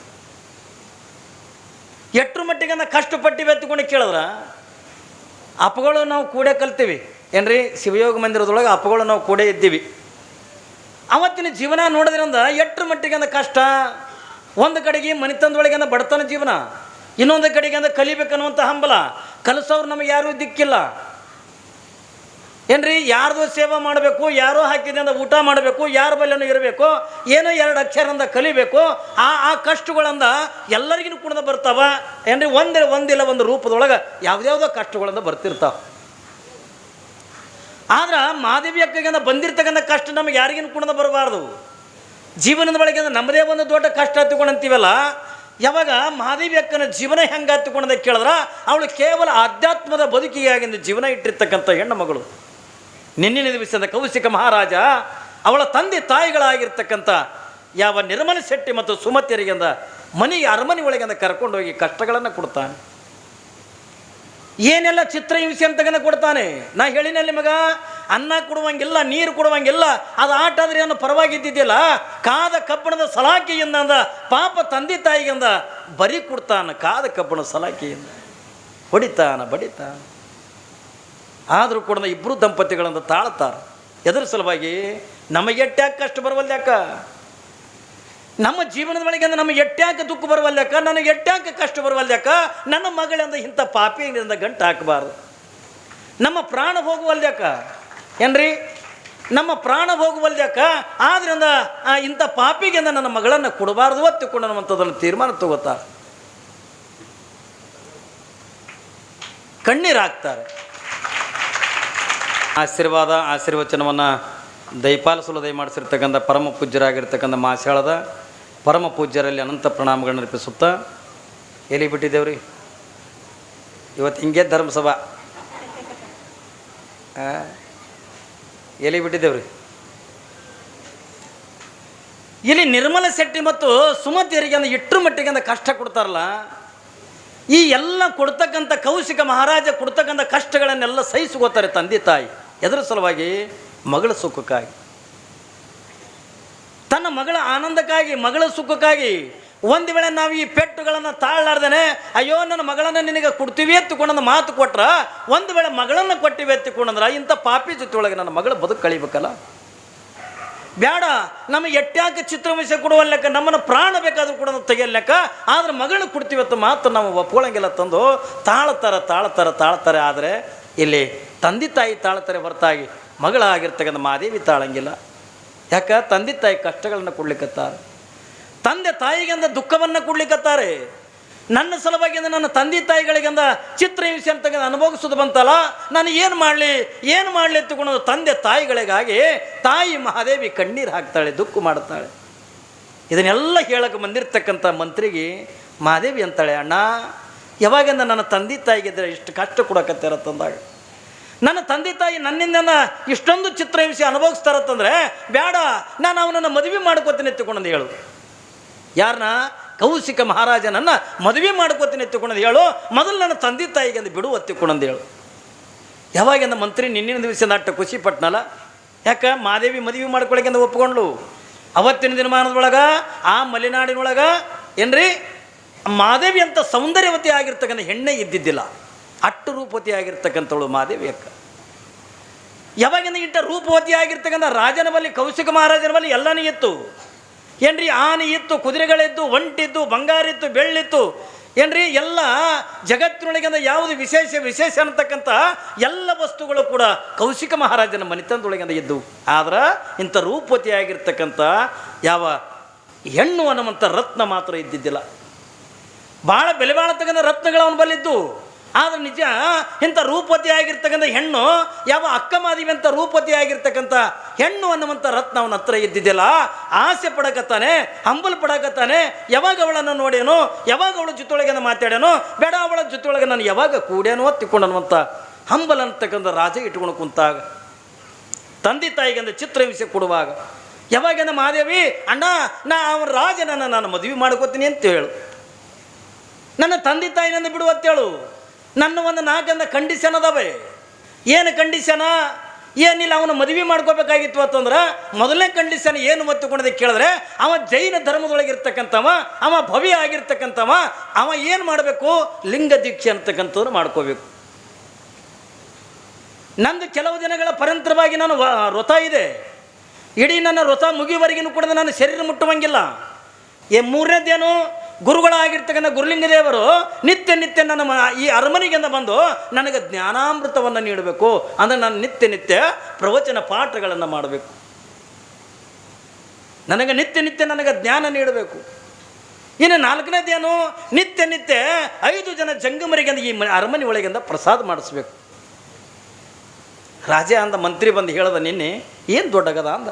ಎಟ್ರ ಮಟ್ಟಿಗೆ ಕಷ್ಟಪಟ್ಟಿವೆ ಕಷ್ಟಪಟ್ಟಿವಿ ಎತ್ಕೊಂಡು ಕೇಳಿದ್ರೆ ಅಪ್ಪಗಳು ನಾವು ಕೂಡೇ ಕಲ್ತೀವಿ. ಏನ್ರಿ? ಶಿವಯೋಗ ಮಂದಿರದೊಳಗೆ ಅಪ್ಪಗಳು ನಾವು ಕೂಡೇ ಇದ್ದೀವಿ. ಅವತ್ತಿನ ಜೀವನ ನೋಡೋದ್ರಿಂದ ಎಟ್ರ ಮಟ್ಟಿಗೆ ಅಂದ ಕಷ್ಟ? ಒಂದು ಕಡೆಗೆ ಮನೆತನದೊಳಗೆ ಅಂದ ಬಡತನ ಜೀವನ. ಇನ್ನೊಂದು ಕಡೆಗೆ ಅಂದ ಕಲಿಬೇಕನ್ನುವಂಥ ಹಂಬಲ. ಕಲಿಸೋರು ನಮಗೆ ಯಾರೂ ದಿಕ್ಕಿಲ್ಲ. ಏನ್ರಿ? ಯಾರ್ದು ಸೇವೆ ಮಾಡಬೇಕು, ಯಾರೋ ಹಾಕಿದಿಂದ ಊಟ ಮಾಡಬೇಕು, ಯಾರ ಬಲ್ಲೆನೂ ಇರಬೇಕು, ಏನೋ ಎರಡು ಅಕ್ಷರಂದ ಕಲಿಬೇಕು, ಆ ಆ ಕಷ್ಟಗಳಂದ ಎಲ್ಲರಿಗೂ ಕುಣದ ಬರ್ತಾವ. ಏನ್ರಿ? ಒಂದೇ, ಒಂದಿಲ್ಲ, ಒಂದು ರೂಪದೊಳಗೆ ಯಾವುದ್ಯಾವುದೋ ಕಷ್ಟಗಳಿಂದ ಬರ್ತಿರ್ತಾವ. ಆದ್ರೆ ಮಾದೇವಿ ಅಕ್ಕಗಿಂದ ಬಂದಿರ್ತಕ್ಕಂಥ ಕಷ್ಟ ನಮಗೆ ಯಾರಿಗಿನ ಕುಣದ ಬರಬಾರ್ದು. ಜೀವನದ ಒಳಗೆ ನಮ್ಮದೇ ಒಂದು ದೊಡ್ಡ ಕಷ್ಟ ಹತ್ತಿಕೊಂಡಂತೀವಲ್ಲ ಯಾವಾಗ ಮಹಾದೇವಿ ಅಕ್ಕನ ಜೀವನ ಹೆಂಗೆ ಹತ್ತುಕೊಂಡ ಕೇಳಿದ್ರೆ, ಅವಳು ಕೇವಲ ಆಧ್ಯಾತ್ಮದ ಬದುಕಿಯಾಗಿಂದ ಜೀವನ ಇಟ್ಟಿರ್ತಕ್ಕಂಥ ಹೆಣ್ಣು ಮಗಳು. ನಿನ್ನೆ ನಿರ್ಮಿಸಿದ ಕೌಶಿಕ ಮಹಾರಾಜ, ಅವಳ ತಂದೆ ತಾಯಿಗಳಾಗಿರ್ತಕ್ಕಂಥ ಯಾವ ನಿರ್ಮಲ ಶೆಟ್ಟಿ ಮತ್ತು ಸುಮತಿಯರಿಗಿಂದ ಮನೆಗೆ ಅರಮನೆ ಒಳಗಿಂದ ಕರ್ಕೊಂಡೋಗಿ ಕಷ್ಟಗಳನ್ನು ಕೊಡ್ತಾನೆ. ಏನೆಲ್ಲ ಚಿತ್ರ ಹಿಂಸೆ ಅಂತಗನ ಕೊಡ್ತಾನೆ? ನಾ ಹೇಳಿನಲ್ಲಿ ಮಗ, ಅನ್ನ ಕೊಡುವಂಗಿಲ್ಲ, ನೀರು ಕೊಡುವಂಗಿಲ್ಲ, ಅದು ಆಟ ಆದ್ರೆ ಏನು ಪರವಾಗಿದ್ದಿದ್ದಿಲ್ಲ ಕಾದ ಕಬ್ಬಣದ ಸಲಾಕಿಯಿಂದ ಅಂದ, ಪಾಪ ತಂದೆ ತಾಯಿಗಿಂದ ಬರಿ ಕೊಡ್ತಾನ ಕಾದ ಕಬ್ಬಣದ ಸಲಾಕಿಯಿಂದ ಹೊಡಿತಾನ, ಬಡಿತಾನ. ಆದರೂ ಕೂಡ ಇಬ್ಬರು ದಂಪತಿಗಳನ್ನು ತಾಳ್ತಾರೆ. ಎದರ ಸಲುವಾಗಿ ನಮಗೆ ಎಟ್ಟ್ಯಾಕೆ ಕಷ್ಟ ಬರವಲ್ಯಾಕ ನಮ್ಮ ಜೀವನದ ಒಳಗೆ ನಮಗೆ ಎಟ್ಟ್ಯಾಕ ದುಃಖ ಬರುವಲ್ಲಕ್ಕ ನನಗೆ ಎಟ್ಟ್ಯಾಕ ಕಷ್ಟ ಬರುವಲ್ಲಕ್ಕ ನನ್ನ ಮಗಳಿಂದ ಇಂಥ ಪಾಪಿಯಿಂದ ಗಂಟು ಹಾಕಬಾರ್ದು. ನಮ್ಮ ಪ್ರಾಣ ಹೋಗುವಲ್ದ್ಯಾಕ ಏನ್ರಿ? ನಮ್ಮ ಪ್ರಾಣ ಹೋಗುವಲ್ದ್ಯಾಕ ಆದ್ರಿಂದ ಇಂಥ ಪಾಪಿಗೆ ನನ್ನ ಮಗಳನ್ನು ಕೊಡಬಾರ್ದು ಒತ್ತಿಕೊಂಡು ಅನ್ನುವಂಥದ್ದನ್ನು ತೀರ್ಮಾನ ತಗೋತಾರೆ. ಕಣ್ಣೀರಾಗ್ತಾರೆ ಆಶೀರ್ವಾದ, ಆಶೀರ್ವಚನವನ್ನು ದಯಪಾಲಿಸಲು ದಯಮಾಡಿಸಿರ್ತಕ್ಕಂಥ ಪರಮ ಪೂಜ್ಯರಾಗಿರ್ತಕ್ಕಂಥ ಮಾಸಾಳದ ಪರಮ ಪೂಜ್ಯರಲ್ಲಿ ಅನಂತ ಪ್ರಣಾಮಗಳನ್ನ ಅರ್ಪಿಸುತ್ತಾ ಎಲ್ಲಿ ಬಿಟ್ಟಿದ್ದೇವ್ರಿ? ಇವತ್ತು ಹಿಂಗೆ ಧರ್ಮಸಭಾ? ಎಲ್ಲಿ ಬಿಟ್ಟಿದ್ದೇವ್ರಿ? ಇಲ್ಲಿ ನಿರ್ಮಲ ಶೆಟ್ಟಿ ಮತ್ತು ಸುಮತಿಯರಿಗೆ ಅಂದ್ರೆ ಇಟ್ಟರ ಮಟ್ಟಿಗೆ ಅಂದ್ರೆ ಕಷ್ಟ ಕೊಡ್ತಾರಲ್ಲ, ಈ ಎಲ್ಲ ಕೊಡ್ತಕ್ಕಂಥ ಕೌಶಿಕ ಮಹಾರಾಜ ಕೊಡ್ತಕ್ಕಂಥ ಕಷ್ಟಗಳನ್ನೆಲ್ಲ ಸಹಿಸ್ಕೋತಾರೆ ತಂದೆ ತಾಯಿ. ಎದರ ಸಲುವಾಗಿ ಮಗಳ ಸುಖಕ್ಕಾಗಿ. ತನ್ನ ಮಗಳ ಆನಂದಕ್ಕಾಗಿ, ಮಗಳ ಸುಖಕ್ಕಾಗಿ ಒಂದು ವೇಳೆ ನಾವು ಈ ಪೆಟ್ಟುಗಳನ್ನು ತಾಳಲಾರ್ದೇನೆ, ಅಯ್ಯೋ, ನನ್ನ ಮಗಳನ್ನು ನಿನಗೆ ಕೊಡ್ತೀವಿ ಎತ್ತಿಕೊಂಡಂದು ಮಾತು ಕೊಟ್ರ, ಒಂದು ವೇಳೆ ಮಗಳನ್ನು ಕೊಟ್ಟಿವಿ ಎತ್ತಿಕೊಂಡಂದ್ರೆ, ಇಂಥ ಪಾಪಿ ಜೊತೆ ಒಳಗೆ ನನ್ನ ಮಗಳ ಬದುಕು ಕಳಿಬೇಕಲ್ಲ? ಬೇಡ ನಮಗೆ ಎಟ್ಟ್ಯಾಕೆ ಚಿತ್ರವಿಷಯ ಕೊಡುವ ಲೆಕ್ಕ, ನಮ್ಮನ್ನು ಪ್ರಾಣ ಬೇಕಾದರೂ ಕೂಡ ತೆಗೆಯೋ ಲೆಕ್ಕ, ಆದ್ರೆ ಮಗಳನ್ನ ಕೊಡ್ತೀವಿ ಅಂತ ಮಾತು ನಾವು ಒಪ್ಕೊಳ್ಳಂಗಿಲ್ಲ ತಂದು, ತಾಳ್ತಾರೆ ತಾಳ್ತಾರೆ ತಾಳ್ತಾರೆ, ಆದರೆ ಇಲ್ಲಿ ತಂದೆ ತಾಯಿ ತಾಳ್ತಾರೆ ಹೊರತಾಗಿ ಮಗಳಾಗಿರ್ತಕ್ಕಂಥ ಮಾದೇವಿ ತಾಳಂಗಿಲ್ಲ. ಯಾಕ? ತಂದೆ ತಾಯಿ ಕಷ್ಟಗಳನ್ನು ಕೊಡ್ಲಿಕ್ಕತ್ತಾರೆ ತಂದೆ ತಾಯಿಗೆಂದ ದುಃಖವನ್ನು ಕೊಡ್ಲಿಕ್ಕತ್ತಾರೆ ನನ್ನ ಸಲುವಾಗಿ ನನ್ನ ತಂದೆ ತಾಯಿಗಳಿಗೆಂದ ಚಿತ್ರಹಿಂಸೆ ಅಂತ ಅನುಭವಿಸೋದು ಬಂತಲ್ಲ, ನಾನು ಏನು ಮಾಡಲಿ ಏನು ಮಾಡಲಿ ಅಂತಕೊಂಡು ತಂದೆ ತಾಯಿಗಳಿಗಾಗಿ ತಾಯಿ ಮಹಾದೇವಿ ಕಣ್ಣೀರು ಹಾಕ್ತಾಳೆ, ದುಃಖ ಮಾಡ್ತಾಳೆ. ಇದನ್ನೆಲ್ಲ ಹೇಳಕ್ಕೆ ಬಂದಿರತಕ್ಕಂಥ ಮಂತ್ರಿಗೆ ಮಹಾದೇವಿ ಅಂತಾಳೆ, ಅಣ್ಣ, ಯಾವಾಗಿಂದ ನನ್ನ ತಂದೆ ತಾಯಿಗೆ ಇದ್ರೆ ಇಷ್ಟು ಕಷ್ಟ ಕೊಡಕತ್ತಾರ? ತಂದಾಗ. ನನ್ನ ತಂದೆ ತಾಯಿ ನನ್ನಿಂದ ಇಷ್ಟೊಂದು ಚಿತ್ರಹಿಂಸೆ ಅನುಭವಿಸ್ತಾರತ್ತಂದ್ರೆ ಬೇಡ ನಾನು ಅವನನ್ನು ಮದುವೆ ಮಾಡ್ಕೋತೀನಿ ಎತ್ತಿಕೊಂಡು ಹೇಳು. ಯಾರನ್ನ ಕೌಶಿಕ ಮಹಾರಾಜನನ್ನು ಮದುವೆ ಮಾಡ್ಕೋತೀನಿ ಎತ್ತಿಕೊಂಡು ಹೇಳು, ಮೊದಲು ನನ್ನ ತಂದೆ ತಾಯಿಗೆ ಅಂದು ಬಿಡು ಒತ್ತಿಕೊಂಡಂದು ಹೇಳು. ಯಾವಾಗಿಂದ ಮಂತ್ರಿ ನಿನ್ನಿನ ದಿವಸ ನಾಟ ಖುಷಿ ಪಟ್ನಲ್ಲ? ಯಾಕ? ಮಾದೇವಿ ಮದುವೆ ಮಾಡ್ಕೊಳಕೆಂದ ಒಪ್ಕೊಂಡ್ಲು ಅವತ್ತಿನ ದಿನಮಾನದೊಳಗೆ, ಆ ಮಲೆನಾಡಿನೊಳಗೆ, ಏನ್ರಿ? ಮಾದೇವಿ ಅಂತ ಸೌಂದರ್ಯವತಿ ಆಗಿರ್ತಕ್ಕಂಥ ಹೆಣ್ಣೆ ಇದ್ದಿದ್ದಿಲ್ಲ. ಅಟ್ಟು ರೂಪವತಿಯಾಗಿರ್ತಕ್ಕಂಥವಳು ಮಾದೇವಿ ಅಕ್ಕ. ಯಾವಾಗಿಂದ ಇಟ್ಟ ರೂಪವತಿ ಆಗಿರ್ತಕ್ಕಂಥ ರಾಜನ ಬಳಿ, ಕೌಶಿಕ ಮಹಾರಾಜನ ಬಳಿ ಎಲ್ಲನೂ ಇತ್ತು. ಏನ್ರಿ, ಆನೆ ಇತ್ತು, ಕುದುರೆಗಳಿದ್ದು, ಒಂಟಿದ್ದು, ಬಂಗಾರಿತ್ತು, ಬೆಳ್ಳಿತ್ತು. ಏನ್ರಿ, ಎಲ್ಲ ಜಗತ್ತಿನೊಳಗಿಂದ ಯಾವುದು ವಿಶೇಷ ವಿಶೇಷ ಅನ್ನತಕ್ಕಂಥ ಎಲ್ಲ ವಸ್ತುಗಳು ಕೂಡ ಕೌಶಿಕ ಮಹಾರಾಜನ ಮನಿತನದೊಳಗಿಂದ ಇದ್ದವು. ಆದ್ರೆ ಇಂಥ ರೂಪವತಿ ಆಗಿರ್ತಕ್ಕಂಥ ಯಾವ ಹೆಣ್ಣು ಅನ್ನುವಂಥ ರತ್ನ ಮಾತ್ರ ಇದ್ದಿದ್ದಿಲ್ಲ. ಭಾಳ ಬೆಲೆ ಬಾಳತಕ್ಕಂಥ ರತ್ನಗಳು ಅವನ ಬಲ್ಲಿದ್ದು ಆದ್ರೆ ನಿಜ, ಇಂಥ ರೂಪವತಿ ಆಗಿರ್ತಕ್ಕಂಥ ಹೆಣ್ಣು, ಯಾವ ಅಕ್ಕ ಮಾದಿವಿ ಅಂತ ರೂಪವತಿ ಆಗಿರ್ತಕ್ಕಂಥ ಹೆಣ್ಣು ಅನ್ನುವಂಥ ರತ್ನ ಅವನ ಹತ್ರ ಇದ್ದಿದ್ದಿಲ್ಲ ಆಸೆ ಪಡಕತ್ತಾನೆ, ಹಂಬಲ್ ಪಡಕತ್ತಾನೆ, ಯಾವಾಗ ಅವಳನ್ನು ನೋಡೇನು ಯಾವಾಗ ಅವಳ ಜೊತೆಯೊಳಗೆ ಮಾತಾಡೇನೋ ಬೇಡ ಅವಳ ಜೊತೆಯೊಳಗೆ ನಾನು ಯಾವಾಗ ಕೂಡೇನೋ ತಿಕ್ಕೊಂಡು ಅನ್ನುವಂಥ ಹಂಬಲ್ ಅಂತಕ್ಕಂಥ ರಾಜ ಇಟ್ಕೊಂಡು ಕುಂತಾಗ. ತಂದೆ ತಾಯಿಗೆ ವಿಷಯ ಕೊಡುವಾಗ, ಯಾವಾಗೇನ ಮಾದೇವಿ, ಅಣ್ಣ, ನಾ ಅವನ ರಾಜನನ್ನು ನಾನು ಮದುವೆ ಮಾಡ್ಕೋತೀನಿ ಅಂತ ಹೇಳು. ನನ್ನ ತಂದೆ ತಾಯಿನಂದ ಬಿಡು ಅಂತೇಳು ನನ್ನ ಒಂದು ನಾಲ್ಕಂದ ಕಂಡೀಷನ್ ಅದಾವೆ ಏನು ಕಂಡೀಷನ ಏನಿಲ್ಲ, ಅವನು ಮದುವೆ ಮಾಡ್ಕೋಬೇಕಾಗಿತ್ತು ಅಂತಂದ್ರೆ ಮೊದಲನೇ ಕಂಡೀಷನ್ ಏನು ಒತ್ತುಕೊಂಡದಕ್ಕೆ ಕೇಳಿದ್ರೆ, ಅವ ಜೈನ ಧರ್ಮದೊಳಗಿರ್ತಕ್ಕಂಥವ ಅವ ಭವ್ಯ ಆಗಿರ್ತಕ್ಕಂಥವ, ಅವ ಏನು ಮಾಡಬೇಕು? ಲಿಂಗ ದೀಕ್ಷೆ ಅಂತಕ್ಕಂಥವ್ರು ಮಾಡ್ಕೋಬೇಕು. ನಂದು ಕೆಲವು ದಿನಗಳ ಪರಂತರವಾಗಿ ನಾನು ವ್ರತ ಇದೆ. ಇಡೀ ನನ್ನ ವ್ರತ ಮುಗಿಯುವವರೆಗೂ ಕೂಡ ನಾನು ಶರೀರ ಮುಟ್ಟುವಂಗಿಲ್ಲ. ಏ ಮೂರನೇದೇನು ಗುರುಗಳಾಗಿರ್ತಕ್ಕಂಥ ಗುರುಲಿಂಗ ದೇವರು ನಿತ್ಯ ನಿತ್ಯ ನನ್ನ ಈ ಅರಮನೆಗಿಂದ ಬಂದು ನನಗೆ ಜ್ಞಾನಾಮೃತವನ್ನು ನೀಡಬೇಕು. ಅಂದರೆ ನಾನು ನಿತ್ಯ ನಿತ್ಯ ಪ್ರವಚನ ಪಾಠಗಳನ್ನು ಮಾಡಬೇಕು. ನನಗೆ ನಿತ್ಯ ನಿತ್ಯ ನನಗೆ ಜ್ಞಾನ ನೀಡಬೇಕು. ಇನ್ನು ನಾಲ್ಕನೇದೇನು? ನಿತ್ಯ ನಿತ್ಯ ಐದು ಜನ ಜಂಗಮರಿಗೆ ಈ ಅರಮನೆ ಒಳಗಿಂದ ಪ್ರಸಾದ ಮಾಡಿಸ್ಬೇಕು. ರಾಜ ಅಂದ ಮಂತ್ರಿ ಬಂದು ಹೇಳದ ನಿನ್ನೆ, ಏನು ದೊಡ್ಡಗದ ಅಂದ?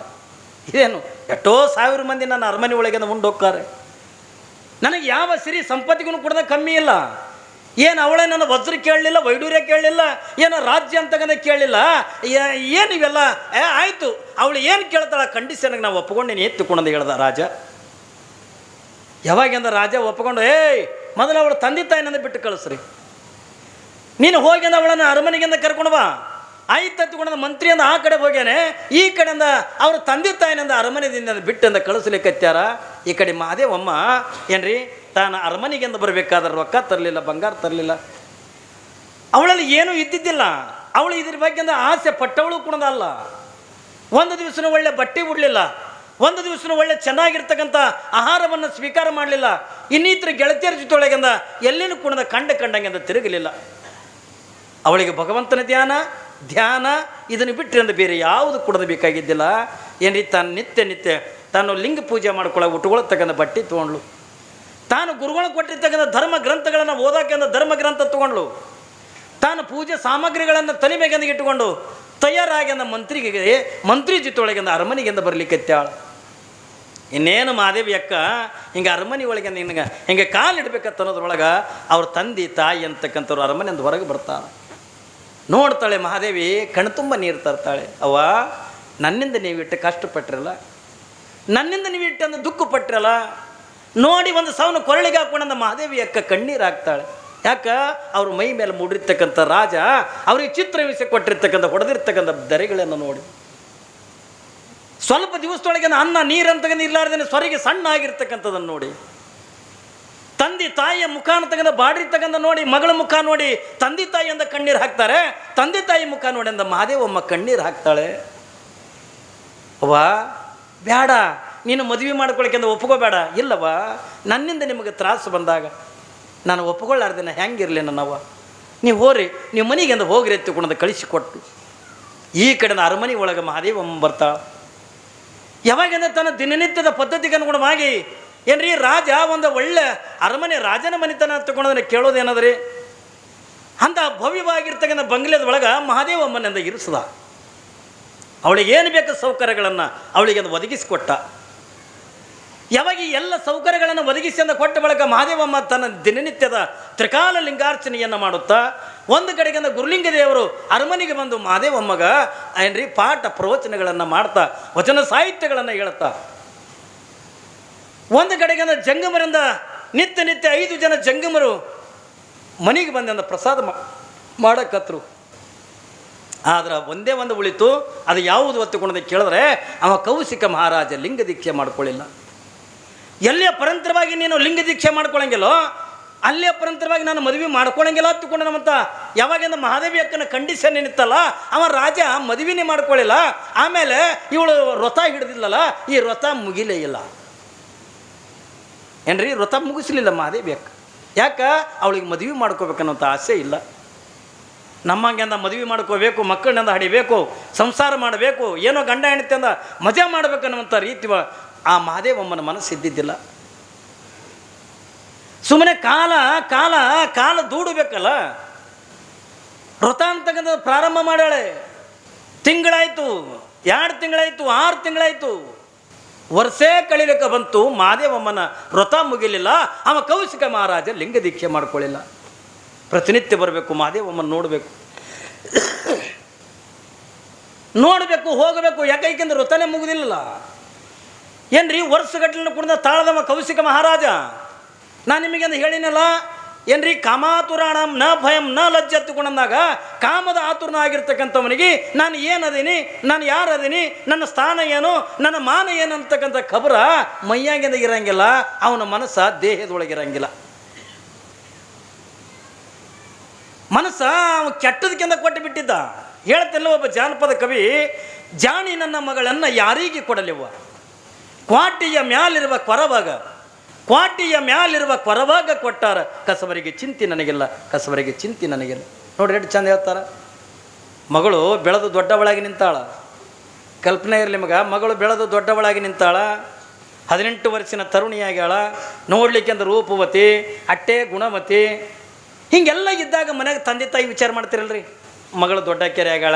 ಇದೇನು, ಎಷ್ಟೋ ಸಾವಿರ ಮಂದಿ ನನ್ನ ಅರಮನೆ ಒಳಗಿಂದ ಮುಂದೆ ಹೋಗ್ತಾರೆ ನನಗೆ ಯಾವ ಸಿರಿ ಸಂಪತ್ತಿಗೂ ಕೂಡ ಕಮ್ಮಿ ಇಲ್ಲ. ಏನು ಅವಳೇ ನನ್ನ ವಜ್ರ ಕೇಳಲಿಲ್ಲ, ವೈಡೂರ್ಯ ಕೇಳಲಿಲ್ಲ, ಏನೋ ರಾಜ್ಯ ಅಂತಗನೆ ಕೇಳಲಿಲ್ಲ. ಏನು ಇವೆಲ್ಲ? ಏ, ಆಯಿತು. ಅವಳು ಏನು ಕೇಳ್ತಾಳೆ ಕಂಡೀಷನ್ಗೆ ನಾವು ಒಪ್ಕೊಂಡೇನೆ ಎತ್ತುಕೊಂಡಂದು ಹೇಳ್ದ ರಾಜ. ಯಾವಾಗಿಂದ ರಾಜ ಒಪ್ಕೊಂಡು, ಏಯ್, ಮೊದಲು ಅವಳು ತಂದೆ ತಾಯಿನಂದ ಬಿಟ್ಟು ಕಳಿಸ್ರಿ. ನೀನು ಹೋಗಿಂದ ಅವಳನ್ನು ಅರಮನೆಗಿಂದ ಕರ್ಕೊಂಡು ಬಾ. ಆಯ್ತು ಹತ್ಕೊಂಡ ಮಂತ್ರಿಯಿಂದ ಆ ಕಡೆ ಹೋಗ್ಯಾನೆ. ಈ ಕಡೆಯಿಂದ ಅವ್ರ ತಂದೆ ತಾಯಿನಿಂದ ಅರಮನೆದಿಂದ ಬಿಟ್ಟಿಂದ ಕಳಿಸ್ಲಿಕ್ಕತ್ಯಾರ ಈ ಕಡೆ ಮಾದೇವಮ್ಮ ಏನ್ರಿ? ತಾನು ಅರಮನೆಗಿಂದ ಬರಬೇಕಾದ್ರೆ ರೊಕ್ಕ ತರಲಿಲ್ಲ, ಬಂಗಾರ ತರಲಿಲ್ಲ. ಅವಳಲ್ಲಿ ಏನೂ ಇದ್ದಿದ್ದಿಲ್ಲ. ಅವಳು ಇದ್ರ ಬಗ್ಗೆ ಆಸೆ ಪಟ್ಟವಳು ಕೂಡ ಅಲ್ಲ. ಒಂದು ದಿವಸನೂ ಒಳ್ಳೆ ಬಟ್ಟೆ ಉಡಲಿಲ್ಲ. ಒಂದು ದಿವಸನೂ ಒಳ್ಳೆ ಚೆನ್ನಾಗಿರ್ತಕ್ಕಂಥ ಆಹಾರವನ್ನು ಸ್ವೀಕಾರ ಮಾಡಲಿಲ್ಲ. ಇನ್ನಿತರ ಗೆಳತಿಯರ ಜೊತೆಯೊಳಗಿಂದ ಎಲ್ಲಿನೂ ಕುಣದ ಕಂಡ ಕಂಡಂಗಿಂದ ತಿರುಗಲಿಲ್ಲ. ಅವಳಿಗೆ ಭಗವಂತನ ಧ್ಯಾನ ಧ್ಯಾನ, ಇದನ್ನು ಬಿಟ್ಟರೆ ಅಂದರೆ ಬೇರೆ ಯಾವುದು ಕೊಡೋದು ಬೇಕಾಗಿದ್ದಿಲ್ಲ. ಏನ್ರಿ, ತಾನು ನಿತ್ಯ ನಿತ್ಯ ತಾನು ಲಿಂಗ ಪೂಜೆ ಮಾಡ್ಕೊಳ್ಳೋ ಉಟ್ಕೊಳತಕ್ಕಂಥ ಬಟ್ಟೆ ತೊಗೊಂಡ್ಳು. ತಾನು ಗುರುಗಳು ಕೊಟ್ಟಿರ್ತಕ್ಕಂಥ ಧರ್ಮ ಗ್ರಂಥಗಳನ್ನು ಓದೋಕೆಂದ ಧರ್ಮ ಗ್ರಂಥ ತೊಗೊಂಡ್ಳು. ತಾನು ಪೂಜೆ ಸಾಮಗ್ರಿಗಳನ್ನು ತಲೆ ಮೇಗೆಂದ ಇಟ್ಟುಕೊಂಡು ತಯಾರಾಗಿ ಅಂದ ಮಂತ್ರಿಗೆ, ಮಂತ್ರಿ ಜೊತೆಯೊಳಗಿಂದ ಅರಮನೆಗಿಂದ ಬರ್ಲಿಕ್ಕತ್ತಾಳ ಇನ್ನೇನು ಮಾದೇವಿ ಅಕ್ಕ, ಹಿಂಗೆ ಅರಮನೆ ಒಳಗೆ ಹಿಂಗೆ ಹಿಂಗೆ ಕಾಲಿಡ್ಬೇಕಂತ ಅನ್ನೋದ್ರೊಳಗೆ ಅವ್ರ ತಂದೆ, ತಾಯಿ ಅಂತಕ್ಕಂಥವ್ರು ಅರಮನೆಯಿಂದ ಹೊರಗೆ ಬರ್ತಾಳೆ ನೋಡ್ತಾಳೆ ಮಹಾದೇವಿ ಕಣ್ತುಂಬ ನೀರು ತರ್ತಾಳೆ. ಅವ ನನ್ನಿಂದ ನೀವಿಟ್ಟು ಕಷ್ಟಪಟ್ಟಿರಲ್ಲ ನನ್ನಿಂದ ನೀವು ಇಟ್ಟಂದು ದುಃಖ ಪಟ್ಟಿರಲ್ಲ ನೋಡಿ ಒಂದು ಸವನ ಕೊರಳಿಗೆ ಹಾಕೊಂಡಂದ ಮಹಾದೇವಿ ಅಕ್ಕ ಕಣ್ಣೀರು ಹಾಕ್ತಾಳೆ. ಯಾಕ? ಅವ್ರ ಮೈ ಮೇಲೆ ಮೂಡಿರ್ತಕ್ಕಂಥ ರಾಜ ಅವ್ರಿಗೆ ಚಿತ್ರ ವಿಷಯ ಕೊಟ್ಟಿರ್ತಕ್ಕಂಥ, ಹೊಡೆದಿರ್ತಕ್ಕಂಥ ದರೆಗಳನ್ನು ನೋಡಿ. ಸ್ವಲ್ಪ ದಿವಸದೊಳಗೆ ಅನ್ನ ನೀರಂತಕ್ಕಂಥ ಇರ್ಲಾರ್ದೇನೆ ಸ್ವರಿಗೆ ಸಣ್ಣ ಆಗಿರ್ತಕ್ಕಂಥದ್ದನ್ನು ನೋಡಿ. ತಂದೆ ತಾಯಿಯ ಮುಖಾನ ತಗೊಂಡ ಬಾಡ್ರಿ ತಗಂದ ನೋಡಿ, ಮಗಳ ಮುಖ ನೋಡಿ ತಂದೆ ತಾಯಿ ಅಂದ ಕಣ್ಣೀರು ಹಾಕ್ತಾರೆ. ತಂದೆ ತಾಯಿ ಮುಖ ನೋಡಿ ಅಂದ ಮಹಾದೇವಮ್ಮ ಕಣ್ಣೀರು ಹಾಕ್ತಾಳೆ. ಅವ್ವ ಬೇಡ ನೀನು ಮದುವೆ ಮಾಡ್ಕೊಳಕ್ಕೆ ಒಪ್ಕೋಬೇಡ. ಇಲ್ಲವ ನನ್ನಿಂದ ನಿಮಗೆ ತ್ರಾಸು ಬಂದಾಗ ನಾನು ಒಪ್ಕೊಳ್ಳಾರ್ದೇನ ಹೆಂಗಿರಲಿ ನನ್ನವ್ವ. ನೀವು ಹೋರಿ, ನೀವು ಮನೆಗೆಂದ ಹೋಗ್ರಿ ಎತ್ತುಕೊಂಡು ಕಳಿಸಿಕೊಟ್ಟು ಈ ಕಡೆನ ಅರಮನೆ ಒಳಗೆ ಮಹಾದೇವಮ್ಮ ಬರ್ತಾಳ. ಯಾವಾಗಿಂದ ತನ್ನ ದಿನನಿತ್ಯದ ಪದ್ಧತಿಗೆ ಅನುಗುಣವಾಗಿ ಏನ್ರಿ ರಾಜ ಒಂದು ಒಳ್ಳೆ ಅರಮನೆ ರಾಜನ ಮನೆತನ ತಗೊಂಡದನ್ನ ಕೇಳೋದೇನದ್ರಿ ಅಂತ ಭವ್ಯವಾಗಿರ್ತಕ್ಕಂಥ ಬಂಗ್ಲೆದ ಒಳಗೆ ಮಹಾದೇವಮ್ಮನಿಂದ ಇರಿಸದ. ಅವಳಿಗೆ ಏನು ಬೇಕು ಸೌಕರ್ಯಗಳನ್ನು ಅವಳಿಗೆ ಅದು ಒದಗಿಸಿಕೊಟ್ಟ. ಯಾವಾಗ ಎಲ್ಲ ಸೌಕರ್ಯಗಳನ್ನು ಒದಗಿಸಿ ಅಂದ ಕೊಟ್ಟ ಬಳಿಕ ಮಹಾದೇವಮ್ಮ ತನ್ನ ದಿನನಿತ್ಯದ ತ್ರಿಕಾಲ ಲಿಂಗಾರ್ಚನೆಯನ್ನು ಮಾಡುತ್ತಾ. ಒಂದು ಕಡೆಗಿಂದ ಗುರುಲಿಂಗ ದೇವರು ಅರಮನೆಗೆ ಬಂದು ಮಹಾದೇವಮ್ಮಗ ಏನ್ರಿ ಪಾಠ ಪ್ರವಚನಗಳನ್ನು ಮಾಡ್ತಾ, ವಚನ ಸಾಹಿತ್ಯಗಳನ್ನು ಹೇಳ್ತಾ. ಒಂದು ಕಡೆಗಿಂದ ಜಂಗಮರಿಂದ ನಿತ್ಯ ನಿತ್ಯ ಐದು ಜನ ಜಂಗಮರು ಮನೆಗೆ ಬಂದಿಂದ ಪ್ರಸಾದ ಮಾಡಕತ್ರು. ಆದ್ರೆ ಒಂದೇ ಒಂದು ಉಳಿತು, ಅದು ಯಾವುದು ಒತ್ತುಕೊಂಡದೆ ಕೇಳಿದ್ರೆ, ಅವ ಕೌಶಿಕ ಮಹಾರಾಜ ಲಿಂಗ ದೀಕ್ಷೆ ಮಾಡ್ಕೊಳ್ಳಿಲ್ಲ. ಎಲ್ಲೇ ಪರಂತರವಾಗಿ ನೀನು ಲಿಂಗ ದೀಕ್ಷೆ ಮಾಡ್ಕೊಳ್ಳಂಗಿಲ್ಲೋ ಅಲ್ಲೇ ಪರಂತರವಾಗಿ ನಾನು ಮದುವೆ ಮಾಡ್ಕೊಳ್ಳಂಗಿಲ್ಲ ಹತ್ತುಕೊಂಡು ನಮ್ಮಂತ ಯಾವಾಗಿಂದ ಮಹಾದೇವಿ ಅಕ್ಕನ ಕಂಡೀಷನ್ ಏನಿತ್ತಲ್ಲ ಅವ ರಾಜ ಮದುವೆನೇ ಮಾಡ್ಕೊಳ್ಳಿಲ್ಲ ಆಮೇಲೆ ಇವಳು ವ್ರತ ಹಿಡಿದಿಲ್ಲಲ್ಲ ಈ ವ್ರತ ಮುಗಿಲೇ ಇಲ್ಲ. ಏನ್ರಿ? ವ್ರತ ಮುಗಿಸ್ಲಿಲ್ಲ ಮಾದೇ ಬೇಕು ಯಾಕೆ? ಅವಳಿಗೆ ಮದುವೆ ಮಾಡ್ಕೋಬೇಕನ್ನೋಂಥ ಆಸೆ ಇಲ್ಲ. ನಮ್ಮಂಗೆಂದ ಮದುವೆ ಮಾಡ್ಕೋಬೇಕು ಮಕ್ಕಳನ್ನೆಂದ ಹಡಿಬೇಕು, ಸಂಸಾರ ಮಾಡಬೇಕು, ಏನೋ ಗಂಡ ಹೆಂಡತಿಯಿಂದ ಮಜಾ ಮಾಡ್ಬೇಕನ್ನುವಂಥ ರೀತಿ ಆ ಮಹಾದೇವಮ್ಮನ ಮನಸ್ಸು ಇದ್ದಿದ್ದಿಲ್ಲ. ಸುಮ್ಮನೆ ಕಾಲ ಕಾಲ ಕಾಲ ದೂಡಬೇಕಲ್ಲ. ವ್ರತ ಅಂತಕ್ಕಂಥ ಪ್ರಾರಂಭ ಮಾಡ್ಯಾಳೆ. ತಿಂಗಳಾಯಿತು ಎರಡು ತಿಂಗಳಾಯಿತು, ಆರು ತಿಂಗಳಾಯ್ತು. ವರ್ಷೇ ಕಳಿಲಿಕ್ಕೆ ಬಂತು ಮಾದೇವಮ್ಮನ ವ್ರತ ಮುಗಿಲಿಲ್ಲ, ಅವ ಕೌಶಿಕ ಮಹಾರಾಜ ಲಿಂಗ ದೀಕ್ಷೆ ಮಾಡ್ಕೊಳ್ಳಿಲ್ಲ. ಪ್ರತಿನಿತ್ಯ ಬರಬೇಕು ಮಾದೇವಮ್ಮನ ನೋಡಬೇಕು. ನೋಡಬೇಕು, ಹೋಗಬೇಕು, ಯಾಕೈಕೆಂದ್ರೆ ವ್ರತನೇ ಮುಗಿದಿಲ್ಲ ಏನ್ರಿ ವರ್ಷಗಟ್ಟಲೆ ಕುಡಿದ ತಾಳದವ ಕೌಶಿಕ ಮಹಾರಾಜ? ನಾನು ನಿಮಗೆಂದು ಹೇಳಿನಲ್ಲ? ಏನ್ರಿ? ಕಾಮಾತುರಾಣಂ ನ ಭಯಂ ನ ಲಜ್ಜತ್ತು ಹತ್ತುಕೊಂಡಂದಾಗ ಕಾಮದ ಆತುರನ ಆಗಿರ್ತಕ್ಕಂಥವನಿಗೆ ನಾನು ಏನದೀನಿ? ನಾನು ಯಾರದೀನಿ? ನನ್ನ ಸ್ಥಾನ ಏನು? ನನ್ನ ಮಾನ ಏನು ಅಂತಕ್ಕಂಥ ಖಬರ ಮೈಯಾಗಿಂದ ಇರಂಗಿಲ್ಲ. ಅವನ ಮನಸ್ಸ ದೇಹದೊಳಗಿರಂಗಿಲ್ಲ ಮನಸ್ಸ ಅವನು ಕೆಟ್ಟದಕ್ಕಿಂತ ಕೊಟ್ಟು ಬಿಟ್ಟಿದ್ದ ಹೇಳ್ತಿಲ್ಲ ಒಬ್ಬ ಜಾನಪದ ಕವಿ ಜಾಣಿ ನನ್ನ ಮಗಳನ್ನು ಯಾರಿಗೆ ಕೊಡಲಿವ ಕ್ವಾಟಿಯ ಮ್ಯಾಲಿರುವ ಕೊರವಾಗ ಕ್ವಾಟಿಯ ಮ್ಯಾಲಿರುವ ಕೊರವಾಗ ಕೊಟ್ಟಾರ, ಕಸವರಿಗೆ ಚಿಂತೆ ನನಗಿಲ್ಲ, ಕಸವರಿಗೆ ಚಿಂತೆ ನನಗಿಲ್ಲ. ನೋಡಿ ಎಷ್ಟು ಚಂದ ಹೇಳ್ತಾರ. ಮಗಳು ಬೆಳೆದು ದೊಡ್ಡವಳಾಗಿ ನಿಂತಾಳ. ಕಲ್ಪನೆ ಇರಲಿ ಮಗ, ಮಗಳು ಬೆಳೆದು ದೊಡ್ಡವಳಾಗಿ ನಿಂತಾಳ. ಹದಿನೆಂಟು ವರ್ಷಿನ ತರುಣಿಯಾಗ್ಯಾಳ. ನೋಡ್ಲಿಕ್ಕೆ ಅಂದ್ರೆ ರೂಪವತಿ, ಅಟ್ಟೆ ಗುಣವತಿ. ಹಿಂಗೆಲ್ಲ ಇದ್ದಾಗ ಮನೆಗೆ ತಂದೆ ತಾಯಿ ವಿಚಾರ ಮಾಡ್ತಿರಲ್ರಿ. ಮಗಳು ದೊಡ್ಡ ಕೆರೆ ಆಗ್ಯಾಳ.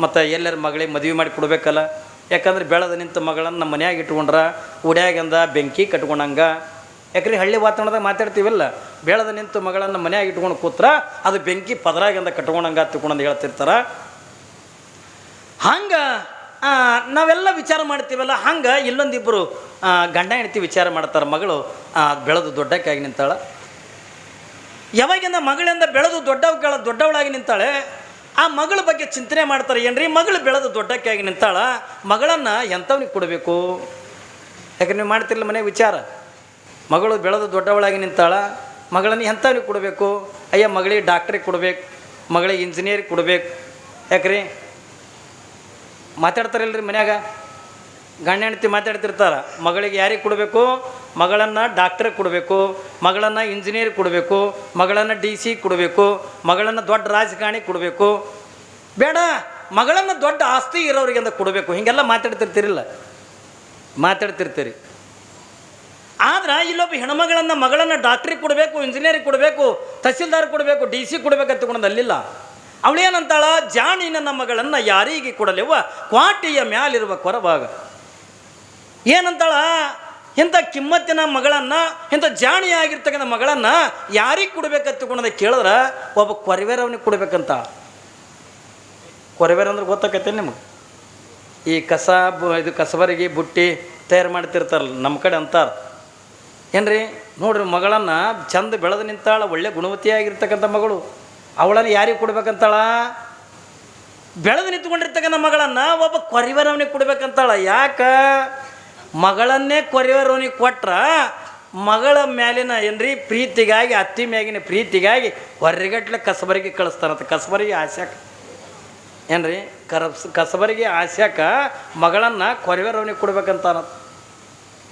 ಮತ್ತು ಎಲ್ಲರ ಮಗಳಿಗೆ ಮದುವೆ ಮಾಡಿ ಕೊಡಬೇಕಲ್ಲ. ಯಾಕಂದ್ರೆ ಬೆಳೆದು ನಿಂತ ಮಗಳನ್ನು ನಮ್ಮ ಮನ್ಯಾಗ ಇಟ್ಕೊಂಡ್ರ, ಉಡ್ಯಾಗಂದ, ಬೆಂಕಿ ಕಟ್ಕೊಂಡಂಗ. ಯಾಕ್ರಿ ಹಳ್ಳಿ ವಾತಾವರಣದಾಗ ಮಾತಾಡ್ತೀವಲ್ಲ? ಬೆಳೆದ ನಿಂತು ಮಗಳನ್ನು ಮನೆಯಾಗಿ ಇಟ್ಕೊಂಡು ಕೂತ್ರ ಅದು ಬೆಂಕಿ ಪದರಾಗಿಂದ ಕಟ್ಕೊಂಡಂಗ ತಿಳ್ಕೊಂಡಂದು ಹೇಳ್ತಿರ್ತಾರ. ಹಂಗೆ ನಾವೆಲ್ಲ ವಿಚಾರ ಮಾಡ್ತೀವಲ್ಲ, ಹಂಗೆ ಇಲ್ಲೊಂದಿಬ್ಬರು ಗಂಡ ಹೆಂಡತಿ ವಿಚಾರ ಮಾಡ್ತಾರೆ ಮಗಳು ಬೆಳೆದು ದೊಡ್ಡಕ್ಕಾಗಿ ನಿಂತಾಳೆ. ಯಾವಾಗಿಂದ ಮಗಳಿಂದ ಬೆಳೆದು ದೊಡ್ಡವಗಳ ದೊಡ್ಡವಳಾಗಿ ನಿಂತಾಳೆ, ಆ ಮಗಳ ಬಗ್ಗೆ ಚಿಂತನೆ ಮಾಡ್ತಾರೆ ಏನ್ರಿ? ಮಗಳು ಬೆಳೆದು ದೊಡ್ಡಕ್ಕಾಗಿ ನಿಂತಾಳ, ಮಗಳನ್ನು ಎಂಥವ್ನಿಗೆ ಕೊಡಬೇಕು? ಯಾಕಂದ್ರೆ ನೀವು ಮಾಡ್ತಿರ್ಲಿಲ್ಲ ಮನೆ ವಿಚಾರ? ಮಗಳು ಬೆಳೆದು ದೊಡ್ಡವಳಾಗಿ ನಿಂತಾಳ, ಮಗಳನ್ನು ಎಂಥವ್ನಿಗೆ ಕೊಡಬೇಕು? ಅಯ್ಯ, ಮಗಳಿಗೆ ಡಾಕ್ಟ್ರಿಗೆ ಕೊಡಬೇಕು, ಮಗಳಿಗೆ ಇಂಜಿನಿಯರಿಗೆ ಕೊಡಬೇಕು. ಯಾಕ್ರಿ? ಮಾತಾಡ್ತಾರಲ್ರಿ ಮನ್ಯಾಗ? ಗಂಡ ಹೆಂಡತಿ ಮಾತಾಡ್ತಿರ್ತಾರ, ಮಗಳಿಗೆ ಯಾರಿಗೆ ಕೊಡಬೇಕು? ಮಗಳನ್ನು ಡಾಕ್ಟ್ರಿಗೆ ಕೊಡಬೇಕು, ಮಗಳನ್ನು ಇಂಜಿನಿಯರ್ ಕೊಡಬೇಕು, ಮಗಳನ್ನು ಡಿ ಸಿ ಕೊಡಬೇಕು, ಮಗಳನ್ನು ದೊಡ್ಡ ರಾಜಕಾರಣಿ ಕೊಡಬೇಕು. ಬೇಡ, ಮಗಳನ್ನು ದೊಡ್ಡ ಆಸ್ತಿ ಇರೋರಿಗೆ ಅಂತ ಕೊಡಬೇಕು. ಹೀಗೆಲ್ಲ ಮಾತಾಡ್ತಿರ್ತೀರಿಲ್ಲ. ಮಾತಾಡ್ತಿರ್ತೀರಿ. ಆದ್ರೆ ಇಲ್ಲೊಬ್ಬ ಹೆಣ್ಮಗಳನ್ನು ಮಗಳನ್ನು ಡಾಕ್ಟ್ರಿಗೆ ಕೊಡಬೇಕು ಇಂಜಿನಿಯರಿಗೆ ಕೊಡಬೇಕು, ತಹಸೀಲ್ದಾರ್ ಕೊಡಬೇಕು ಡಿ ಸಿ ಕೊಡಬೇಕು ಅಂತ ತಗೊಂಡು ಅಲ್ಲಿಲ್ಲ. ಅವಳೇನಂತಾಳ ಜಾಣಿನ ಮಗಳನ್ನು ಯಾರಿಗೆ ಕೊಡಲಿವ ಕ್ವಾಟಿಯ ಮ್ಯಾಲಿರುವ ಕೊರಭಾಗ ಏನಂತಾಳ? ಇಂಥ ಕಿಮ್ಮತ್ತಿನ ಮಗಳನ್ನು ಇಂಥ ಜಾಣಿಯಾಗಿರ್ತಕ್ಕಂಥ ಮಗಳನ್ನು ಯಾರಿಗೆ ಕೊಡ್ಬೇಕಂತ ಕೊಡೋದ ಕೇಳಿದ್ರೆ, ಒಬ್ಬ ಕೊರವೇರವನಿಗೆ ಕೊಡಬೇಕಂತ. ಕೊರವೇರ ಅಂದ್ರೆ ಗೊತ್ತಾಕೈತೆ ನಿಮಗೆ? ಈ ಕಸ ಇದು ಕಸಬರಿಗೆ, ಬುಟ್ಟಿ ತಯಾರು ಮಾಡ್ತಿರ್ತಾರಲ್ಲ ನಮ್ಮ ಕಡೆ ಅಂತಾರೆ. ಏನ್ರಿ? ನೋಡ್ರಿ ಮಗಳನ್ನು ಚಂದ ಬೆಳೆದು ನಿಂತಾಳ, ಒಳ್ಳೆ ಗುಣವತಿಯಾಗಿರ್ತಕ್ಕಂಥ ಮಗಳು. ಅವಳನ್ನು ಯಾರಿಗೆ ಕೊಡ್ಬೇಕಂತಾಳ? ಬೆಳೆದು ನಿಂತ್ಕೊಂಡಿರ್ತಕ್ಕಂಥ ಮಗಳನ್ನು ಒಬ್ಬ ಕೊರಿವರವನಿಗೆ ಕೊಡ್ಬೇಕಂತಾಳ. ಯಾಕ? ಮಗಳನ್ನೇ ಕೊರಿವರವನಿಗೆ ಕೊಟ್ರ ಮಗಳ ಮ್ಯಾಲಿನ ಏನ್ರಿ ಪ್ರೀತಿಗಾಗಿ, ಅತ್ತಿ ಮ್ಯಾಗಿನ ಪ್ರೀತಿಗಾಗಿ ಹೊರಗಟ್ಲೆ ಕಸಬರಿಗೆ ಕಳಿಸ್ತಾರಂತ ಕಸಬರಿಗೆ ಆಸ್ಯಾಕ ಏನ್ರಿ? ಕರಬ್ಸ್ ಕಸಬರಿಗೆ ಆಸ್ಯಾಕ ಮಗಳನ್ನು ಕೊರಿವರವನಿಗೆ ಕೊಡ್ಬೇಕಂತಾನ.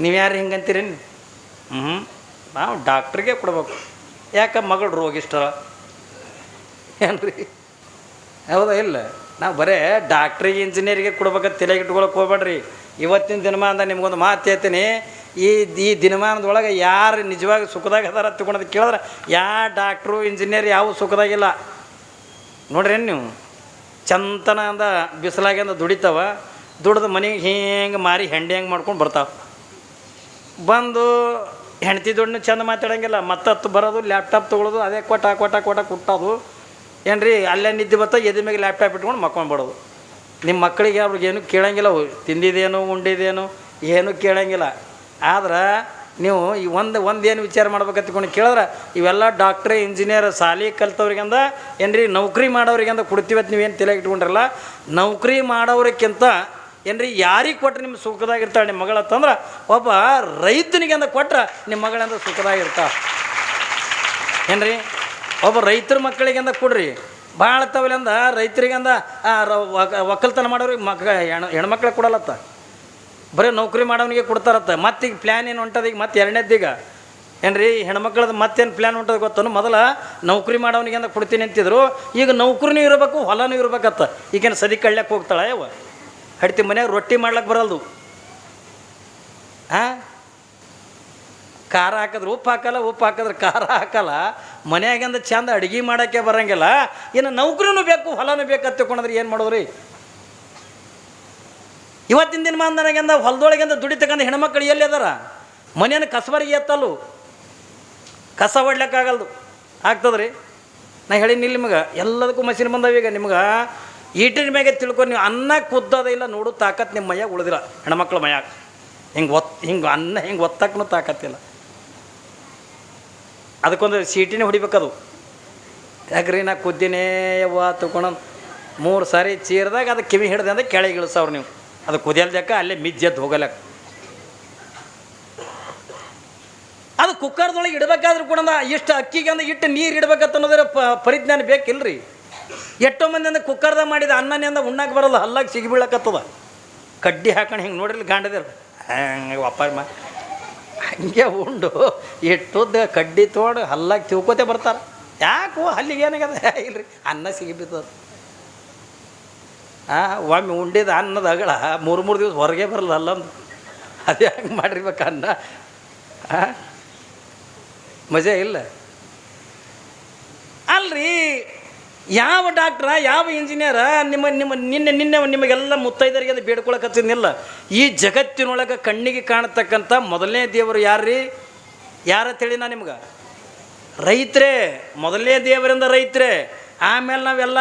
ನೀವ್ಯಾರು ಹಿಂಗಂತೀರಿ ಹ್ಞೂ ನಾವು ಡಾಕ್ಟ್ರಿಗೆ ಕೊಡ್ಬೇಕು. ಯಾಕೆ ಮಗಳು ರೋಗಿಷ್ಠ ಏನ್ರಿ? ಹೌದಾ ಇಲ್ಲ? ನಾವು ಬರೇ ಡಾಕ್ಟ್ರಿಗೆ, ಇಂಜಿನಿಯರಿಗೆ ಕೊಡ್ಬೇಕಂತ ತಲೆಗೆ ಇಟ್ಕೊಳಕ್ಕೆ ಹೋಗ್ಬೇಡ್ರಿ. ಇವತ್ತಿನ ದಿನಮಾನದ ನಿಮ್ಗೊಂದು ಮಾತು ಹೇಳ್ತೀನಿ. ಈ ಈ ದಿನಮಾನದೊಳಗೆ ಯಾರು ನಿಜವಾಗಿ ಸುಖದಾಗ ಅದಾರ ತಿಳ್ಕೊಳೋದು ಕೇಳಿದ್ರೆ, ಯಾ ಡಾಕ್ಟ್ರು, ಇಂಜಿನಿಯರ್ ಯಾವ ಸುಖದಾಗಿಲ್ಲ. ನೋಡ್ರಿ ನೀವು? ಚಂತನ ಅಂದ, ಬಿಸಿಲಾಗಿಂದ ದುಡಿತಾವ. ದುಡ್ದು ಮನೆಗೆ ಹಿಂಗೆ ಮಾರಿ ಹೆಂಡಿ ಹೆಂಗೆ ಮಾಡ್ಕೊಂಡು ಬರ್ತಾವೆ. ಬಂದು ಹೆಂಡ್ತಿ ದುಡ್ಡು ಚಂದ ಮಾತಾಡೋಂಗಿಲ್ಲ ಮತ್ತತ್ತು ಬರೋದು ಲ್ಯಾಪ್ಟಾಪ್ ತೊಗೊಳೋದು, ಅದೇ ಕೊಟ್ಟ ಕೊಟ್ಟ ಕೊಟ್ಟ ಕುಟ್ಟೋದು. ಏನ್ರಿ, ಅಲ್ಲೇ ನಿದ್ದೆ ಬರ್ತಾ ಎದೆ ಮೇಲೆ ಲ್ಯಾಪ್ಟಾಪ್ ಇಟ್ಕೊಂಡು ಮಕ್ಕೊಂಡ್ಬಿಡೋದು ನಿಮ್ಮ ಮಕ್ಕಳಿಗೆ ಅವ್ರಿಗೆ ಏನು ಕೇಳಂಗಿಲ್ಲ ತಿಂದಿದೇನು ಉಂಡಿದೇನು ಏನು ಕೇಳೋಂಗಿಲ್ಲ. ಆದ್ರೆ ನೀವು ಈ ಒಂದು ಒಂದು ಏನು ವಿಚಾರ ಮಾಡ್ಬೇಕತ್ಕೊಂಡು ಕೇಳಿದ್ರೆ, ಇವೆಲ್ಲ ಡಾಕ್ಟ್ರ್ ಇಂಜಿನಿಯರ್ ಸಾಲಿ ಕಲ್ತವ್ರಿಗಂದ, ಏನ್ರಿ, ನೌಕರಿ ಮಾಡೋರಿಗಂದ ಕೊಡ್ತೀವತ್ತು ನೀವೇನು ತಲೆ ಇಟ್ಕೊಂಡ್ರಲ್ಲ, ನೌಕರಿ ಮಾಡೋರಿಗಿಂತ ಏನ್ರಿ, ಯಾರಿಗೆ ಕೊಟ್ರೆ ನಿಮ್ಮ ಸುಖದಾಗಿರ್ತಾಳೆ ನಿಮ್ಮ ಮಗಳ ಅಂತಂದ್ರೆ ಒಬ್ಬ ರೈತನಿಗೆ ಅಂದ ಕೊಟ್ರೆ ನಿಮ್ಮ ಮಗಳಂದ ಸುಖದಾಗಿರ್ತಾಳೆ ಏನ್ರಿ, ಒಬ್ಬ ರೈತರ ಮಕ್ಕಳಿಗೆ ಅಂದ ಕೊಡ್ರಿ ಭಾಳ ತವಲಿಂದ ರೈತರಿಗಂದ ಒಕ್ಕಲ್ತನ ಮಾಡೋರಿಗೆ ಮಕ್ಕ ಹೆಣ್, ಹೆಣ್ಮಕ್ಳಿಗೆ ಕೊಡಲತ್ತ ಬರೀ ನೌಕರಿ ಮಾಡೋನಿಗೆ ಕೊಡ್ತಾರತ್ತ. ಮತ್ತೀಗ ಪ್ಲ್ಯಾನ್ ಏನು ಹೊಂಟದ ಈಗ? ಮತ್ತೆ ಎರಡನೇದ್ದೀಗ ಏನ್ರಿ ಹೆಣ್ಮಕ್ಳದ್ದು ಮತ್ತೇನು ಪ್ಲ್ಯಾನ್ ಹೊಂಟದ ಗೊತ್ತನು? ಮೊದಲ ನೌಕರಿ ಮಾಡೋನಿಗೆ ಅಂದ ಕೊಡ್ತೀನಿ ಅಂತಿದ್ರು. ಈಗ ನೌಕರಿನೂ ಇರಬೇಕು, ಹೊಲನೂ ಇರಬೇಕತ್ತ. ಈಗೇನು ಸದಿ ಕಳ್ಯಕ್ಕೆ ಹೋಗ್ತಾಳೆ ಯವ್ವ? ಹಡ್ತಿ ಮನ್ಯಾಗ ರೊಟ್ಟಿ ಮಾಡ್ಲಕ್ಕೆ ಬರಲ್ದು. ಹಾಂ? ಖಾರ ಹಾಕಿದ್ರೆ ಉಪ್ಪು ಹಾಕಲ್ಲ, ಉಪ್ಪು ಹಾಕಿದ್ರೆ ಖಾರ ಹಾಕಲ್ಲ. ಮನ್ಯಾಗಿಂದ ಚಂದ ಅಡುಗೆ ಮಾಡೋಕ್ಕೆ ಬರಂಗಿಲ್ಲ. ಇನ್ನು ನೌಕರಿನೂ ಬೇಕು, ಹೊಲನೂ ಬೇಕು ಅಂತ ತಿಳ್ಕೊಂಡ್ರೆ ಏನು ಮಾಡೋದ್ರಿ? ಇವತ್ತಿನ ದಿನ ಮಾಂದನಾಗಿಂದ ಹೊಲದೊಳಗಿಂದ ದುಡಿತಕ್ಕಂಥ ಹೆಣ್ಮಕ್ಳು ಎಲ್ಲಿ ಅದಾರ? ಮನೆಯನ್ನು ಕಸಬರಿಗೆ ಎತ್ತಲ್ಲು. ಕಸ ಹೊಡ್ಲಿಕ್ಕಾಗಲ್ದು ಆಗ್ತದ್ರಿ? ನಾ ಹೇಳಿನಿ ನಿಮಗೆ, ಎಲ್ಲದಕ್ಕೂ ಮಷಿನ್ ಬಂದವೀಗ ನಿಮ್ಗೆ. ಈಟಿನ ಮ್ಯಾಗೆ ತಿಳ್ಕೊಂಡು ನೀವು ಅನ್ನ ಕುದ್ದದ ಇಲ್ಲ ನೋಡು ತಾಕತ್ ನಿಮ್ಮ ಮೈಯಾಗ ಉಳಿದಿಲ್ಲ. ಹೆಣ್ಮಕ್ಳು ಮೈಯಾಗ. ಹಿಂಗೆ ಒತ್, ಹಿಂಗೆ ಅನ್ನ ಹಿಂಗೆ ಒತ್ತಕ್ಕೂ ತಾಕತ್ತಿಲ್ಲ ಅದಕ್ಕೊಂದು ಸೀಟಿನೇ ಹೊಡಿಬೇಕದು. ಯಾಕ್ರಿ ನಾ ಕುದ್ದಿನೇ ಯವ್ವ ತಗೊಂಡು ಮೂರು ಸಾರಿ ಚೀರದಾಗ ಅದು ಕಿವಿ ಹಿಡ್ದೆ ಅಂದ್ರೆ ಕೆಳಗೆ ಇಳಿಸವ್ರು ನೀವು. ಅದು ಕುದಿಯಲ್ದಕ್ಕ ಅಲ್ಲೇ ಮಿಜ್ಜೆದ್ದು ಹೋಗಲಕ್ಕ ಅದು ಕುಕ್ಕರ್ದೊಳಗೆ ಇಡಬೇಕಾದ್ರೂ ಕೂಡ ಇಷ್ಟು ಅಕ್ಕಿಗೆ ಅಂದ್ರೆ ಇಟ್ಟು ನೀರು ಇಡಬೇಕಂತ ಅನ್ನೋದ್ರ ಪರಿಜ್ಞಾನ ಬೇಕಿಲ್ರಿ? ಎಷ್ಟೋ ಮಂದಿ ಅಂದ್ರೆ ಕುಕ್ಕರ್ದಾಗ ಮಾಡಿದ ಅನ್ನನಿಂದ ಉಣ್ಣಕ್ಕೆ ಬರಲ್ಲ, ಹಲ್ಲಾಗಿ ಸಿಗಿಬೀಳಕತ್ತದ ಕಡ್ಡಿ ಹಾಕೊಂಡು ಹಿಂಗೆ ನೋಡಿರಲಿ ಗಾಂಡದಿರ ಹಂಗೆ ವಾಪಸ್ ಮಾ ಹಂಗೆ ಉಂಡು, ಎಷ್ಟುದ್ದ ಕಡ್ಡಿ ತೊಗೊಂಡು ಹಲ್ಲಾಗಿ ತಿಳ್ಕೊತೆ ಬರ್ತಾರೆ. ಯಾಕೋ ಹಲ್ಲಿಗೆ ಏನಾಗದ ಇಲ್ರಿ, ಅನ್ನ ಸಿಗಿ ಬಿದ್ದದ. ಹಾಂ ಒಮ್ಮೆ ಉಂಡಿದ ಅನ್ನದ ಅಗಳ ಮೂರು ಮೂರು ದಿವಸ ಹೊರಗೆ ಬರಲ್ಲ ಅಲ್ಲೊಂದು ಅದು. ಹಂಗೆ ಮಾಡಿರ್ಬೇಕು ಅನ್ನ? ಹಾಂ ಮಜಾ ಇಲ್ಲ? ಅಲ್ರಿ ಯಾವ ಡಾಕ್ಟ್ರ ಯಾವ ಇಂಜಿನಿಯರ ನಿಮ್ಮ ನಿಮ್ಮ, ನಿನ್ನೆ ನಿನ್ನೆ ನಿಮಗೆಲ್ಲ ಮುತ್ತೈದರಿಗೆ ಅದು ಬೇಡ್ಕೊಳಕತ್ತಿದ್ನಿಲ್ಲ ಈ ಜಗತ್ತಿನೊಳಗೆ ಕಣ್ಣಿಗೆ ಕಾಣತಕ್ಕಂಥ ಮೊದಲನೇ ದೇವರು ಯಾರ್ರೀ? ಯಾರ ತಿಳಿ ನಾ ನಿಮ್ಗೆ. ರೈತರೇ, ಮೊದಲನೇ ದೇವರಿಂದ ರೈತರೇ. ಆಮೇಲೆ ನಾವೆಲ್ಲ